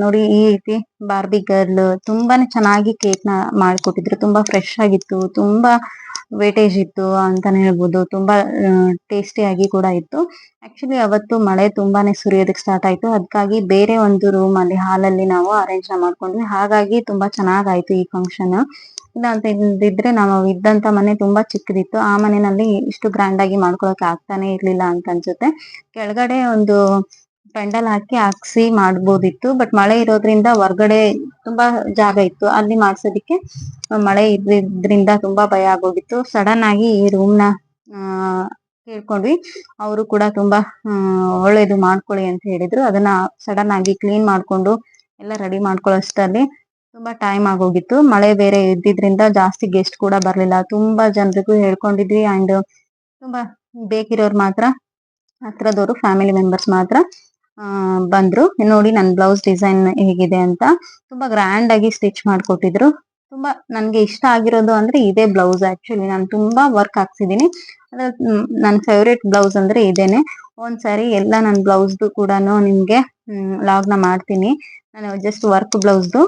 ನೋಡಿ ಈ ರೀತಿ ಬಾರ್ಬಿ ಗರ್ಲ್ ತುಂಬಾನೇ ಚೆನ್ನಾಗಿ ಕೇಕ್ನ ಮಾಡ್ಕೊಟ್ಟಿದ್ರು. ತುಂಬಾ ಫ್ರೆಶ್ ಆಗಿತ್ತು. ತುಂಬಾ ವೇಟೇಜ್ ಇತ್ತು ಅಂತಾನೆ ಹೇಳ್ಬೋದು. ತುಂಬಾ ಟೇಸ್ಟಿ ಆಗಿ ಕೂಡ ಇತ್ತು. ಆಕ್ಚುಲಿ ಅವತ್ತು ಮಳೆ ತುಂಬಾನೇ ಸುರಿಯೋದಕ್ಕೆ ಸ್ಟಾರ್ಟ್ ಆಯ್ತು. ಅದಕ್ಕಾಗಿ ಬೇರೆ ಒಂದು ರೂಮ್ ಅಲ್ಲಿ ಹಾಲಲ್ಲಿ ನಾವು ಅರೇಂಜ್ ಮಾಡ್ಕೊಂಡ್ವಿ. ಹಾಗಾಗಿ ತುಂಬಾ ಚೆನ್ನಾಗಾಯ್ತು ಈ ಫಂಕ್ಷನ್ ಇಲ್ಲ ಅಂತ ಇದ್ದಿದ್ರೆ ನಾವು ಇದ್ದಂತ ಮನೆ ತುಂಬಾ ಚಿಕ್ಕದಿತ್ತು. ಆ ಮನೆಯಲ್ಲಿ ಇಷ್ಟು ಗ್ರ್ಯಾಂಡ್ ಆಗಿ ಮಾಡ್ಕೊಳಕ್ ಆಗ್ತಾನೆ ಇರ್ಲಿಲ್ಲ ಅಂತ ಅನ್ಸುತ್ತೆ. ಕೆಳಗಡೆ ಒಂದು ಪೆಂಡಲ್ ಹಾಕಿ ಹಾಕ್ಸಿ ಮಾಡ್ಬೋದಿತ್ತು ಬಟ್ ಮಳೆ ಇರೋದ್ರಿಂದ ಹೊರ್ಗಡೆ ತುಂಬಾ ಜಾಗ ಇತ್ತು. ಅಲ್ಲಿ ಮಾಡ್ಸೋದಿಕ್ಕೆ ಮಳೆ ಇದ್ರಿಂದ ತುಂಬಾ ಭಯ ಆಗೋಗಿತ್ತು. ಸಡನ್ ಆಗಿ ಈ ರೂಮ್ನ ಕೇಳ್ಕೊಂಡ್ವಿ. ಅವರು ಕೂಡ ತುಂಬಾ ಒಳ್ಳೇದು ಮಾಡ್ಕೊಳ್ಳಿ ಅಂತ ಹೇಳಿದ್ರು. ಅದನ್ನ ಸಡನ್ ಆಗಿ ಕ್ಲೀನ್ ಮಾಡ್ಕೊಂಡು ಎಲ್ಲ ರೆಡಿ ಮಾಡ್ಕೊಳ್ಳೋಷ್ಟಲ್ಲಿ ತುಂಬಾ ಟೈಮ್ ಆಗೋಗಿತ್ತು. ಮಳೆ ಬೇರೆ ಇದ್ದಿದ್ರಿಂದ ಜಾಸ್ತಿ ಗೆಸ್ಟ್ ಕೂಡ ಬರ್ಲಿಲ್ಲ. ತುಂಬಾ ಜನರಿಗೂ ಹೇಳ್ಕೊಂಡಿದ್ವಿ ಅಂಡ್ ತುಂಬಾ ಬೇಕಿರೋರು ಮಾತ್ರ, ಹತ್ರದವರು ಫ್ಯಾಮಿಲಿ ಮೆಂಬರ್ಸ್ ಮಾತ್ರ. ಬಂದ್ರು. ನೋಡಿ ನನ್ನ ಬ್ಲೌಸ್ ಡಿಸೈನ್ ಹೇಗಿದೆ ಅಂತ. ತುಂಬಾ ಗ್ರ್ಯಾಂಡ್ ಆಗಿ ಸ್ಟಿಚ್ ಮಾಡ್ಕೊಟ್ಟಿದ್ರು. ತುಂಬಾ ನನ್ಗೆ ಇಷ್ಟ ಆಗಿರೋದು ಅಂದ್ರೆ ಇದೇ ಬ್ಲೌಸ್ ಆಕ್ಚುಲಿ ನಾನು ತುಂಬಾ ವರ್ಕ್ ಹಾಕ್ಸಿದೀನಿ. ನನ್ನ ಫೇವ್ರೇಟ್ ಬ್ಲೌಸ್ ಅಂದ್ರೆ ಇದೇನೆ. ಒಂದ್ಸರಿ ಎಲ್ಲ ನನ್ನ ಬ್ಲೌಸ್ದು ಕೂಡ ನಿಮ್ಗೆ ಲಾಗ್ನ ಮಾಡ್ತೀನಿ. ನಾನು ಜಸ್ಟ್ ವರ್ಕ್ ಬ್ಲೌಸ್ದು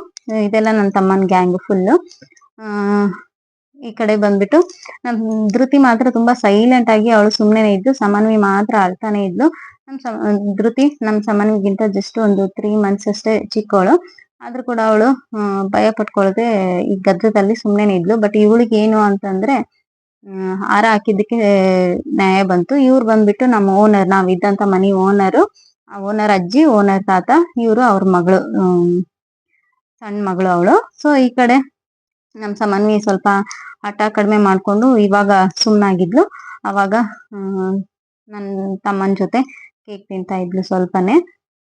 ಇದೆಲ್ಲ ನನ್ನ ತಮ್ಮನ ಗ್ಯಾಂಗ್ ಫುಲ್ಲು ಈ ಕಡೆ ಬಂದ್ಬಿಟ್ಟು, ನಮ್ ಧೃತಿ ಮಾತ್ರ ತುಂಬಾ ಸೈಲೆಂಟ್ ಆಗಿ ಅವಳು ಸುಮ್ಮನೆ ಇದ್ದು ಸಮನ್ವಿ ಮಾತ್ರ ಅಳ್ತಾನೆ ಇದ್ಲು. ನಮ್ ಧೃತಿ ನಮ್ ಸಮನ್ವಿಗಿಂತ ಜಸ್ಟ್ ಒಂದು ತ್ರೀ ಮಂತ್ಸ್ ಅಷ್ಟೇ ಚಿಕ್ಕವಳು ಆದ್ರೂ ಕೂಡ ಅವಳು ಭಯ ಪಟ್ಕೊಳ್ಳದೆ ಈ ಗದ್ದದಲ್ಲಿ ಸುಮ್ಮನೆ ಇದ್ಲು. ಬಟ್ ಇವಳಿಗೆ ಏನು ಅಂತಂದ್ರೆ ಹಾರ ಹಾಕಿದ್ದಕ್ಕೆ ನ್ಯಾಯ ಬಂತು. ಇವ್ರು ಬಂದ್ಬಿಟ್ಟು ನಮ್ಮ ಓನರ್ ನಾವ್ ಇದ್ದಂತ ಮನಿ ಓನರು ಆ ಓನರ್ ಅಜ್ಜಿ ಓನರ್ ತಾತ, ಇವರು ಅವ್ರ ಮಗಳು ಸಣ್ಣ ಮಗಳು ಅವಳು. ಸೊ ಈ ಕಡೆ ನಮ್ ಸಮನ್ವಿ ಸ್ವಲ್ಪ ಹಠ ಕಡಿಮೆ ಮಾಡ್ಕೊಂಡು ಇವಾಗ ಸುಮ್ಮನಾಗಿದ್ಲು ಅವಾಗ ನನ್ನ ನನ್ ತಮ್ಮನ ಜೊತೆ ಕೇಕ್ ತಿಂತಾ ಇದ್ಲು ಸ್ವಲ್ಪನೇ.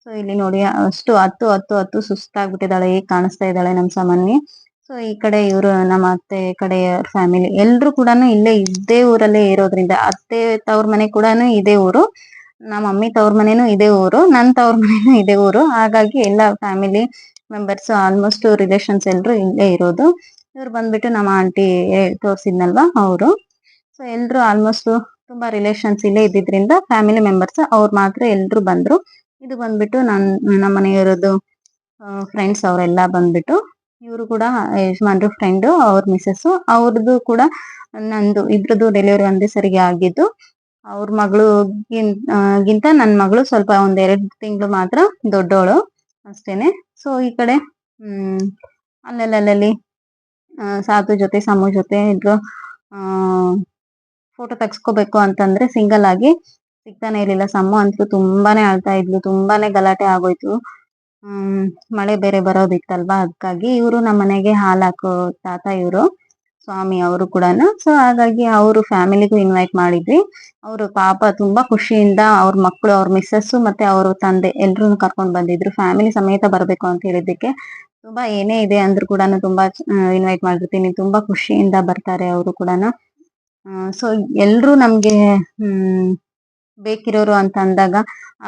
ಸೊ, ಇಲ್ಲಿ ನೋಡಿ, ಅಷ್ಟು ಹತ್ತು ಹತ್ತು ಹತ್ತು ಸುಸ್ತಾಗ್ಬಿಟ್ಟಿದ್ದಾಳೆ, ಹೇಗೆ ಕಾಣಿಸ್ತಾ ಇದ್ದಾಳೆ ನಮ್ಮ ಸಾಮಾನ್ಯ ಸೊ, ಈ ಕಡೆ ಇವರು ನಮ್ಮ ಅತ್ತೆ ಕಡೆಯ ಫ್ಯಾಮಿಲಿ ಎಲ್ರು ಕೂಡ ಇಲ್ಲೇ ಇದೇ ಊರಲ್ಲೇ ಇರೋದ್ರಿಂದ, ಅತ್ತೆ ತವ್ರ ಮನೆ ಕೂಡ ಇದೇ ಊರು, ನಮ್ಮ ಮಮ್ಮಿ ತವ್ರ ಮನೆನೂ ಇದೇ ಊರು, ನನ್ ತವ್ರ ಮನೆನೂ ಇದೇ ಊರು. ಹಾಗಾಗಿ ಎಲ್ಲ ಫ್ಯಾಮಿಲಿ ಮೆಂಬರ್ಸ್, ಆಲ್ಮೋಸ್ಟ್ ರಿಲೇಷನ್ಸ್ ಎಲ್ಲರೂ ಇಲ್ಲೇ ಇರೋದು. ಇವ್ರು ಬಂದ್ಬಿಟ್ಟು ನಮ್ಮ ಆಂಟಿ ತೋರಿಸಿದ್ನಲ್ವಾ ಅವರು. ಸೊ ಎಲ್ರು ಆಲ್ಮೋಸ್ಟ್ ತುಂಬಾ ರಿಲೇಷನ್ಸ್ ಇಲ್ಲೇ ಇದ್ದಿದ್ರಿಂದ ಫ್ಯಾಮಿಲಿ ಮೆಂಬರ್ಸ್ ಅವ್ರು ಮಾತ್ರ ಎಲ್ರು ಬಂದ್ರು. ಇದು ಬಂದ್ಬಿಟ್ಟು ನನ್, ನಮ್ಮ ಮನೆಯವರದ್ದು ಫ್ರೆಂಡ್ಸ್ ಅವರೆಲ್ಲ ಬಂದ್ಬಿಟ್ಟು, ಇವರು ಕೂಡ ಯಜಮಾನ್ರು ಫ್ರೆಂಡ್ ಅವ್ರ ಮಿಸಸ್ ಅವ್ರದ್ದು ಕೂಡ ನಂದು ಇಬ್ರದ್ದು ಡೆಲಿವರಿ ಒಂದೇ ಸರಿಗೆ ಆಗಿದ್ದು, ಅವ್ರ ಮಗಳು ಗಿಂತ ನನ್ನ ಮಗಳು ಸ್ವಲ್ಪ ಒಂದ್ ಎರಡು ತಿಂಗಳು ಮಾತ್ರ ದೊಡ್ಡವಳು ಅಷ್ಟೇನೆ. ಸೊ ಈ ಕಡೆ, ಹ್ಮ್ ಅಲ್ಲಲ್ಲಿ ಸಾತು ಜೊತೆ, ಸಮು ಜೊತೆ ಇದ್ರು ಫೋಟೋ ತೆಗ್ಸ್ಕೋಬೇಕು ಅಂತಂದ್ರೆ ಸಿಂಗಲ್ ಆಗಿ ಸಿಗ್ತಾನೆ ಇರ್ಲಿಲ್ಲ. ಸಮ್ಮು ಅಂತೂ ತುಂಬಾನೇ ಅಳ್ತಾ ಇದ್ಲು, ತುಂಬಾನೇ ಗಲಾಟೆ ಆಗೋಯ್ತು. ಹ್ಮ್, ಮಳೆ ಬೇರೆ ಬರೋದಿತ್ತಲ್ವಾ? ಅದಕ್ಕಾಗಿ ಇವರು ನಮ್ಮ ಮನೆಗೆ ಹಾಲ್ ಹಾಕೋ ತಾತ ಇವರು, ಸ್ವಾಮಿ ಅವರು ಕೂಡ ಸೊ ಹಾಗಾಗಿ ಅವರು ಫ್ಯಾಮಿಲಿಗೂ ಇನ್ವೈಟ್ ಮಾಡಿದ್ವಿ. ಅವರು ಪಾಪ ತುಂಬಾ ಖುಷಿಯಿಂದ ಅವ್ರ ಮಕ್ಕಳು ಅವ್ರ ಮಿಸ್ಸಸ್ಸು ಮತ್ತೆ ಅವ್ರ ತಂದೆ ಎಲ್ರು ಕರ್ಕೊಂಡ್ ಬಂದಿದ್ರು. ಫ್ಯಾಮಿಲಿ ಸಮೇತ ಬರ್ಬೇಕು ಅಂತ ಹೇಳಿದ್ದಕ್ಕೆ ತುಂಬಾ ಏನೇ ಇದೆ ಅಂದ್ರೂ ಕೂಡ ತುಂಬಾ ಇನ್ವೈಟ್ ಮಾಡಿರ್ತೀನಿ ತುಂಬಾ ಖುಷಿಯಿಂದ ಬರ್ತಾರೆ ಅವರು ಕೂಡ ಸೊ ಎಲ್ರು ನಮ್ಗೆ, ಹ್ಮ್, ಬೇಕಿರೋರು ಅಂತ ಅಂದಾಗ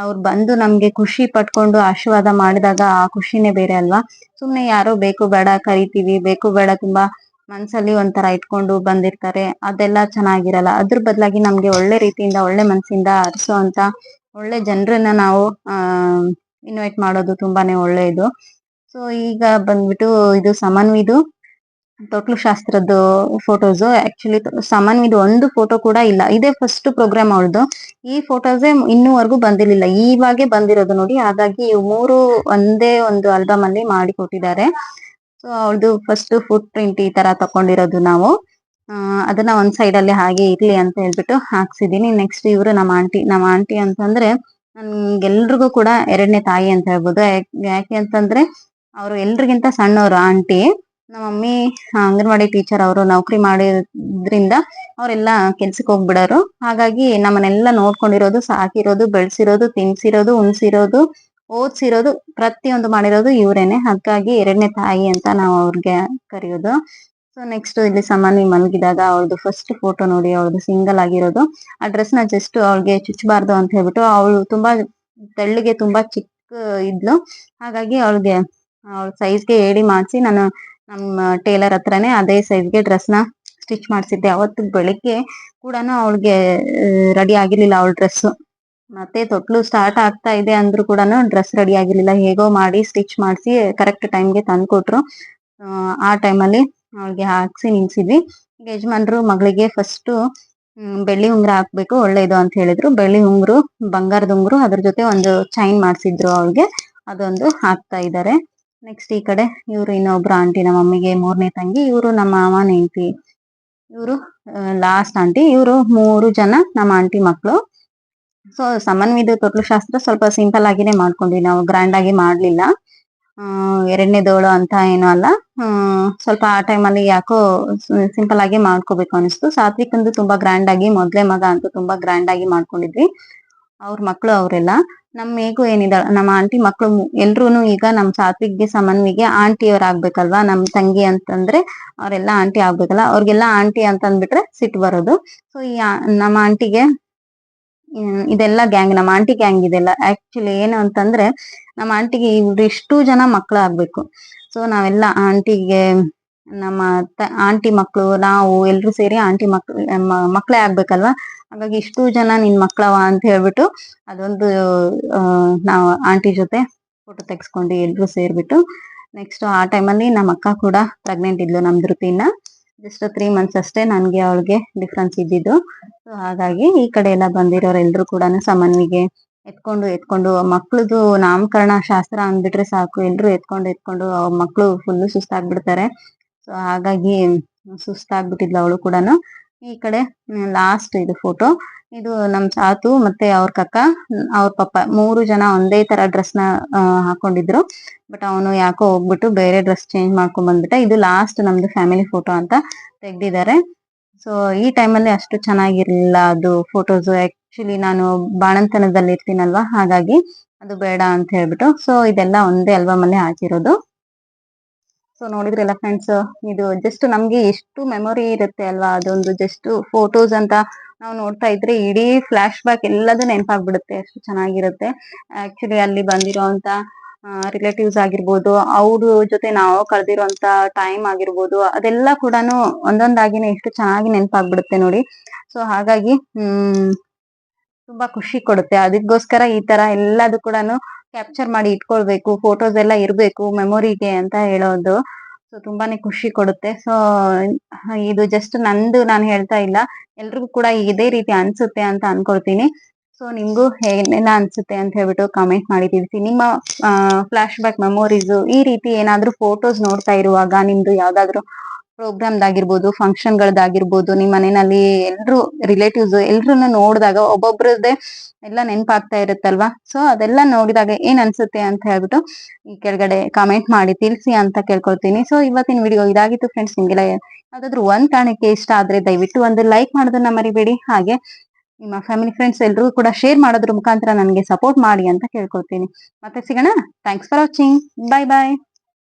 ಅವ್ರು ಬಂದು ನಮ್ಗೆ ಖುಷಿ ಪಟ್ಕೊಂಡು ಆಶೀರ್ವಾದ ಮಾಡಿದಾಗ ಆ ಖುಷಿನೇ ಬೇರೆ ಅಲ್ವಾ? ಸುಮ್ನೆ ಯಾರೋ ಬೇಕು ಬೇಡ ಕರಿತೀವಿ, ಬೇಕು ಬೇಡ ತುಂಬಾ ಮನ್ಸಲ್ಲಿ ಒಂಥರ ಇಟ್ಕೊಂಡು ಬಂದಿರ್ತಾರೆ. ಅದೆಲ್ಲ ಚೆನ್ನಾಗಿರಲ್ಲ. ಅದ್ರ ಬದಲಾಗಿ ನಮ್ಗೆ ಒಳ್ಳೆ ರೀತಿಯಿಂದ, ಒಳ್ಳೆ ಮನ್ಸಿಂದ ಹರಿಸೋ ಅಂತ ಒಳ್ಳೆ ಜನರನ್ನ ನಾವು ಇನ್ವೈಟ್ ಮಾಡೋದು ತುಂಬಾನೇ ಒಳ್ಳೆಯದು. ಸೊ ಈಗ ಬಂದ್ಬಿಟ್ಟು ಇದು ಸಮನ್ವಿದು. ತೊಟ್ಲು ಶಾಸ್ತ್ರದ್ದು ಫೋಟೋಸ್ ಆಕ್ಚುಲಿ ಸಮನ್ವಿದು ಒಂದು ಫೋಟೋ ಕೂಡ ಇಲ್ಲ. ಇದೇ ಫಸ್ಟ್ ಪ್ರೋಗ್ರಾಮ್ ಅವಳದು. ಈ ಫೋಟೋಸೇ ಇನ್ನೂವರೆಗೂ ಬಂದಿರಲಿಲ್ಲ. ಈವಾಗೆ ಬಂದಿರೋದು ನೋಡಿ. ಹಾಗಾಗಿ ಮೂರು ಒಂದೇ ಒಂದು ಆಲ್ಬಮ್ ಅಲ್ಲಿ ಮಾಡಿ ಕೊಟ್ಟಿದ್ದಾರೆ. ಸೊ ಅವಳದು ಫಸ್ಟ್ ಫುಟ್ ಪ್ರಿಂಟ್ ಈ ತರ ತಕೊಂಡಿರೋದು ನಾವು. ಅದನ್ನ ಒಂದ್ ಸೈಡ್ ಅಲ್ಲಿ ಹಾಗೆ ಇರ್ಲಿ ಅಂತ ಹೇಳ್ಬಿಟ್ಟು ಹಾಕ್ಸಿದೀನಿ. ನೆಕ್ಸ್ಟ್ ಇವರು ನಮ್ಮ ಆಂಟಿ ನಮ್ಮ ಆಂಟಿ ಅಂತಂದ್ರೆ, ನನ್ಗೆಲ್ರಿಗೂ ಕೂಡ ಎರಡನೇ ತಾಯಿ ಅಂತ ಹೇಳ್ಬೋದು. ಯಾಕೆ ಅಂತಂದ್ರೆ ಅವರು ಎಲ್ರಿಗಿಂತ ಸಣ್ಣವರು ಆಂಟಿ, ನಮ್ಮ ಮಮ್ಮಿ ಅಂಗನವಾಡಿ ಟೀಚರ್ ಅವರು ನೌಕರಿ ಮಾಡಿದ್ರಿಂದ ಅವರೆಲ್ಲ ಕೆಲ್ಸಕ್ಕೆ ಹೋಗ್ಬಿಡೋರು. ಹಾಗಾಗಿ ನಮ್ಮನ್ನೆಲ್ಲ ನೋಡ್ಕೊಂಡಿರೋದು, ಸಾಕಿರೋದು, ಬೆಳೆಸಿರೋದು, ತಿನ್ಸಿರೋದು, ಉಣ್ಸಿರೋದು, ಓದ್ಸಿರೋದು, ಪ್ರತಿಯೊಂದು ಮಾಡಿರೋದು ಇವರೇನೆ. ಹಾಗಾಗಿ ಎರಡನೇ ತಾಯಿ ಅಂತ ನಾವು ಅವ್ರಿಗೆ ಕರೆಯೋದು. ಸೊ ನೆಕ್ಸ್ಟ್ ಇಲ್ಲಿ ಸಾಮಾನ್ಯ ಮಲಗಿದಾಗ ಅವಳದು ಫಸ್ಟ್ ಫೋಟೋ ನೋಡಿ, ಅವಳದು ಸಿಂಗಲ್ ಆಗಿರೋದು. ಆ ಡ್ರೆಸ್ನ ಜಸ್ಟ್ ಅವಳಿಗೆ ಚುಚ್ಚಬಾರ್ದು ಅಂತ ಹೇಳ್ಬಿಟ್ಟು ಅವಳು ತುಂಬಾ ತೆಳ್ಳಗೆ ತುಂಬಾ ಚಿಕ್ಕ ಇದ್ಲು. ಹಾಗಾಗಿ ಅವಳಿಗೆ ಅವಳ ಸೈಜ್ಗೆ ಹೇಳಿ ಮಾಡಿಸಿ ನಾನು ನಮ್ಮ ಟೇಲರ್ ಹತ್ರನೇ ಅದೇ ಡ್ರೆಸ್ನ ಸ್ಟಿಚ್ ಮಾಡಿಸಿದ್ದೆ. ಅವತ್ತು ಬೆಳಿಗ್ಗೆ ಕೂಡ ಅವಳಿಗೆ ರೆಡಿ ಆಗಿರ್ಲಿಲ್ಲ ಅವಳ ಡ್ರೆಸ್ ಮತ್ತೆ ತೊಟ್ಲು ಸ್ಟಾರ್ಟ್ ಆಗ್ತಾ ಇದೆ ಅಂದ್ರೂ ಕೂಡ ಡ್ರೆಸ್ ರೆಡಿ ಆಗಿರ್ಲಿಲ್ಲ. ಹೇಗೋ ಮಾಡಿ ಸ್ಟಿಚ್ ಮಾಡಿಸಿ ಕರೆಕ್ಟ್ ಟೈಮ್ಗೆ ತಂದ್ಕೊಟ್ರು ಆ, ಟೈಮಲ್ಲಿ ಅವಳಿಗೆ ಹಾಕ್ಸಿ ನಿಲ್ಸಿದ್ವಿ. ಯಜಮಾನ್ರು ಮಗಳಿಗೆ ಫಸ್ಟ್ ಬೆಳ್ಳಿ ಉಂಗುರ ಹಾಕ್ಬೇಕು ಒಳ್ಳೇದು ಅಂತ ಹೇಳಿದ್ರು. ಬೆಳ್ಳಿ ಉಂಗುರು ಬಂಗಾರದ ಉಂಗುರು ಅದ್ರ ಜೊತೆ ಒಂದು ಚೈನ್ ಮಾಡಿಸಿದ್ರು ಅವಳಿಗೆ. ಅದೊಂದು ಹಾಕ್ತಾ ಇದ್ದಾರೆ ನೆಕ್ಸ್ಟ್ ಈ ಕಡೆ ಇವರು ಇನ್ನೊಬ್ರು ಆಂಟಿ ನಮ್ಮ ಮಮ್ಮಿಗೆ ಮೂರನೇ ತಂಗಿ, ಇವರು ನಮ್ಮ ಮಾವನ ಹೆಂಡತಿ. ಇವರು ಲಾಸ್ಟ್ ಆಂಟಿ ಇವರು ಮೂರು ಜನ ನಮ್ಮ ಆಂಟಿ ಮಕ್ಕಳು ಸೊ ಸಮನ್ವಿದ ತೊಟ್ಲು ಶಾಸ್ತ್ರ ಸ್ವಲ್ಪ ಸಿಂಪಲ್ ಆಗಿನೇ ಮಾಡ್ಕೊಂಡ್ವಿ. ನಾವು ಗ್ರ್ಯಾಂಡ್ ಆಗಿ ಮಾಡ್ಲಿಲ್ಲ. ಎರಡನೇ ದೋಳು ಅಂತ ಏನು ಅಲ್ಲ. ಸ್ವಲ್ಪ ಆ ಟೈಮಲ್ಲಿ ಯಾಕೋ ಸಿಂಪಲ್ ಆಗಿ ಮಾಡ್ಕೋಬೇಕು ಅನಿಸ್ತು. ಸಾತ್ವಿಕಂದು ತುಂಬಾ ಗ್ರ್ಯಾಂಡ್ ಆಗಿ, ಮೊದ್ಲೇ ಮಗ ಅಂತೂ ತುಂಬಾ ಗ್ರ್ಯಾಂಡ್ ಆಗಿ ಮಾಡ್ಕೊಂಡಿದ್ವಿ. ಅವ್ರ ಮಕ್ಕಳು ಅವರೆಲ್ಲ, ನಮ್ ಮೇಗೂ ಏನಿದ, ನಮ್ಮ ಆಂಟಿ ಮಕ್ಕಳು ಎಲ್ರೂನು ಈಗ ನಮ್ ಸಾತ್ವಿಕ್ಗೆ ಸಮನ್ವಿಗೆ ಆಂಟಿ ಅವ್ರ ಆಗ್ಬೇಕಲ್ವಾ ನಮ್ ತಂಗಿ ಅಂತಂದ್ರೆ ಅವರೆಲ್ಲ ಆಂಟಿ ಆಗ್ಬೇಕಲ್ಲ? ಅವ್ರಿಗೆಲ್ಲ ಆಂಟಿ ಅಂತ ಅಂದ್ಬಿಟ್ರೆ ಸಿಟ್ಟು ಬರೋದು. ಸೊ ಈ ನಮ್ಮ ಆಂಟಿಗೆ ಇದೆಲ್ಲ ಗ್ಯಾಂಗ್, ನಮ್ಮ ಆಂಟಿ ಗ್ಯಾಂಗ್ ಇದೆಲ್ಲ. ಆಕ್ಚುಲಿ ಏನು ಅಂತಂದ್ರೆ, ನಮ್ಮ ಆಂಟಿಗೆ ಇಷ್ಟು ಜನ ಮಕ್ಕಳು ಆಗ್ಬೇಕು ಸೊ ನಾವೆಲ್ಲ ಆಂಟಿಗೆ ನಮ್ಮ ಆಂಟಿ ಮಕ್ಕಳು ನಾವು ಎಲ್ರು ಸೇರಿ ಆಂಟಿ ಮಕ್ಳು ಮಕ್ಕಳೇ ಆಗ್ಬೇಕಲ್ವಾ? ಹಾಗಾಗಿ ಇಷ್ಟು ಜನ ನಿನ್ ಮಕ್ಳವ ಅಂತ ಹೇಳ್ಬಿಟ್ಟು ಅದೊಂದು ನಾವು ಆಂಟಿ ಜೊತೆ ಫೋಟೋ ತೆಗೆಸ್ಕೊಂಡು ಎಲ್ರು ಸೇರ್ಬಿಟ್ಟು ನೆಕ್ಸ್ಟ್ ಆ ಟೈಮಲ್ಲಿ ನಮ್ಮ ಅಕ್ಕ ಕೂಡ ಪ್ರೆಗ್ನೆಂಟ್ ಇದ್ಲು ನಮ್ ಧೃತಿನ. ಜಸ್ಟ್ ತ್ರೀ ಮಂತ್ಸ್ ಅಷ್ಟೇ ನನ್ಗೆ ಅವಳಿಗೆ ಡಿಫ್ರೆನ್ಸ್ ಇದ್ದಿದ್ದು. ಸೊ ಹಾಗಾಗಿ ಈ ಕಡೆ ಎಲ್ಲ ಬಂದಿರೋರು ಎಲ್ರು ಕೂಡ ಸಮನ್ವಿಗೆ ಎತ್ಕೊಂಡು ಎತ್ಕೊಂಡು, ಮಕ್ಳದು ನಾಮಕರಣ ಶಾಸ್ತ್ರ ಅಂದ್ಬಿಟ್ರೆ ಸಾಕು. ಎಲ್ರು ಎತ್ಕೊಂಡು ಎತ್ಕೊಂಡು ಮಕ್ಕಳು ಫುಲ್ ಸುಸ್ತಾಗ್ಬಿಡ್ತಾರೆ. ಸೊ ಹಾಗಾಗಿ ಸುಸ್ತಾಗ್ಬಿಟ್ಟಿದ್ಲು ಅವಳು ಕೂಡ ಈ ಕಡೆ ಲಾಸ್ಟ್ ಇದು ಫೋಟೋ ಇದು ನಮ್ ಸಾತು ಮತ್ತೆ ಅವ್ರ ಕಕ್ಕ, ಅವ್ರ ಪಪ್ಪ. ಮೂರು ಜನ ಒಂದೇ ತರ ಡ್ರೆಸ್ನ ಹಾಕೊಂಡಿದ್ರು. ಬಟ್ ಅವನು ಯಾಕೋ ಹೋಗ್ಬಿಟ್ಟು ಬೇರೆ ಡ್ರೆಸ್ ಚೇಂಜ್ ಮಾಡ್ಕೊಂಡ್ ಬಂದ್ಬಿಟ್ಟ. ಇದು ಲಾಸ್ಟ್ ನಮ್ದು ಫ್ಯಾಮಿಲಿ ಫೋಟೋ ಅಂತ ತೆಗ್ದಿದ್ದಾರೆ. ಸೊ ಈ ಟೈಮಲ್ಲಿ ಅಷ್ಟು ಚೆನ್ನಾಗಿರ್ಲಿಲ್ಲ ಅದು ಫೋಟೋಸ್ ಆಕ್ಚುಲಿ ನಾನು ಬಾಣಂತನದಲ್ಲಿ ಇರ್ತೀನಲ್ವಾ ಹಾಗಾಗಿ ಅದು ಬೇಡ ಅಂತ ಹೇಳ್ಬಿಟ್ಟು. ಸೊ ಇದೆಲ್ಲ ಒಂದೇ ಆಲ್ಬಮ್ ಅಲ್ಲಿ ಹಾಕಿರೋದು. ಸೊ ನೋಡಿದ್ರಲ್ಲ ಫ್ರೆಂಡ್ಸ್ ಇದು ಜಸ್ಟ್ ನಮ್ಗೆ ಎಷ್ಟು ಮೆಮೊರಿ ಇರುತ್ತೆ ಅಲ್ವಾ? ಅದೊಂದು ಜಸ್ಟ್ ಫೋಟೋಸ್ ಅಂತ ನಾವು ನೋಡ್ತಾ ಇದ್ರೆ ಇಡೀ ಫ್ಲಾಶ್ ಬ್ಯಾಕ್ ಎಲ್ಲದೂ ನೆನಪಾಗ್ಬಿಡುತ್ತೆ, ಅಷ್ಟು ಚೆನ್ನಾಗಿರುತ್ತೆ. ಆಕ್ಚುಲಿ ಅಲ್ಲಿ ಬಂದಿರೋಂತ ರಿಲೇಟಿವ್ಸ್ ಆಗಿರ್ಬೋದು, ಅವ್ರ ಜೊತೆ ನಾವು ಕಳೆದಿರೋಂತ ಟೈಮ್ ಆಗಿರ್ಬೋದು, ಅದೆಲ್ಲ ಕೂಡ ಒಂದೊಂದಾಗಿನೇ ಎಷ್ಟು ಚೆನ್ನಾಗಿ ನೆನಪಾಗ್ಬಿಡುತ್ತೆ ನೋಡಿ. ಸೊ ಹಾಗಾಗಿ, ಹ್ಮ್, ತುಂಬಾ ಖುಷಿ ಕೊಡುತ್ತೆ. ಅದಕ್ಕೋಸ್ಕರ ಈ ತರ ಎಲ್ಲದೂ ಕೂಡ ಕ್ಯಾಪ್ಚರ್ ಮಾಡಿ ಇಟ್ಕೊಳ್ಬೇಕು ಫೋಟೋಸ್ ಎಲ್ಲ ಇರ್ಬೇಕು ಮೆಮೊರಿಗೆ ಅಂತ ಹೇಳೋದು. ಸೊ ತುಂಬಾನೇ ಖುಷಿ ಕೊಡುತ್ತೆ. ಸೊ ಇದು ಜಸ್ಟ್ ನಂದು, ನಾನು ಹೇಳ್ತಾ ಇಲ್ಲ. ಎಲ್ರಿಗೂ ಕೂಡ ಇದೇ ರೀತಿ ಅನ್ಸುತ್ತೆ ಅಂತ ಅನ್ಕೊಳ್ತೀನಿ. ಸೊ ನಿಮ್ಗೂ ಏನೇನ ಅನ್ಸುತ್ತೆ ಅಂತ ಹೇಳ್ಬಿಟ್ಟು ಕಾಮೆಂಟ್ ಮಾಡಿ ತಿಳಿಸಿ. ನಿಮ್ಮ ಫ್ಲಾಶ್ ಬ್ಯಾಕ್ ಮೆಮೊರೀಸ್ ಈ ರೀತಿ ಏನಾದ್ರೂ ಫೋಟೋಸ್ ನೋಡ್ತಾ ಇರುವಾಗ ನಿಮ್ದು ಯಾವ್ದಾದ್ರು ಪ್ರೋಗ್ರಾಮ್ದಾಗಿರ್ಬೋದು ಫಂಕ್ಷನ್ಗಳದ್ದಾಗಿರ್ಬೋದು ನಿಮ್ ಮನೆಯಲ್ಲಿ ಎಲ್ರು ರಿಲೇಟಿವ್ಸ್ ಎಲ್ರನ್ನ ನೋಡಿದಾಗ ಒಬ್ಬೊಬ್ರದ್ದೇ ಎಲ್ಲ ನೆನಪಾಗ್ತಾ ಇರುತ್ತಲ್ವಾ? ಸೊ ಅದೆಲ್ಲ ನೋಡಿದಾಗ ಏನ್ ಅನ್ಸುತ್ತೆ ಅಂತ ಹೇಳ್ಬಿಟ್ಟು ಈ ಕೆಳಗಡೆ ಕಾಮೆಂಟ್ ಮಾಡಿ, ತಿಳಿಸಿ ಅಂತ ಕೇಳ್ಕೊಳ್ತೀನಿ. ಸೊ ಇವತ್ತಿನ ವಿಡಿಯೋ ಇದಾಗಿತ್ತು ಫ್ರೆಂಡ್ಸ್ ನಿಮ್ಗೆಲ್ಲ ಯಾವ್ದಾದ್ರು ಒಂದ್ ಕಾರಣಕ್ಕೆ ಇಷ್ಟ ಆದ್ರೆ ದಯವಿಟ್ಟು ಒಂದು ಲೈಕ್ ಮಾಡೋದನ್ನ ಮರಿಬೇಡಿ. ಹಾಗೆ ನಿಮ್ಮ ಫ್ಯಾಮಿಲಿ ಫ್ರೆಂಡ್ಸ್ ಎಲ್ರಿಗೂ ಕೂಡ ಶೇರ್ ಮಾಡೋದ್ರ ಮುಖಾಂತರ ನನಗೆ ಸಪೋರ್ಟ್ ಮಾಡಿ ಅಂತ ಕೇಳ್ಕೊಳ್ತೀನಿ. ಮತ್ತೆ ಸಿಗೋಣ. Thanks for watching bye bye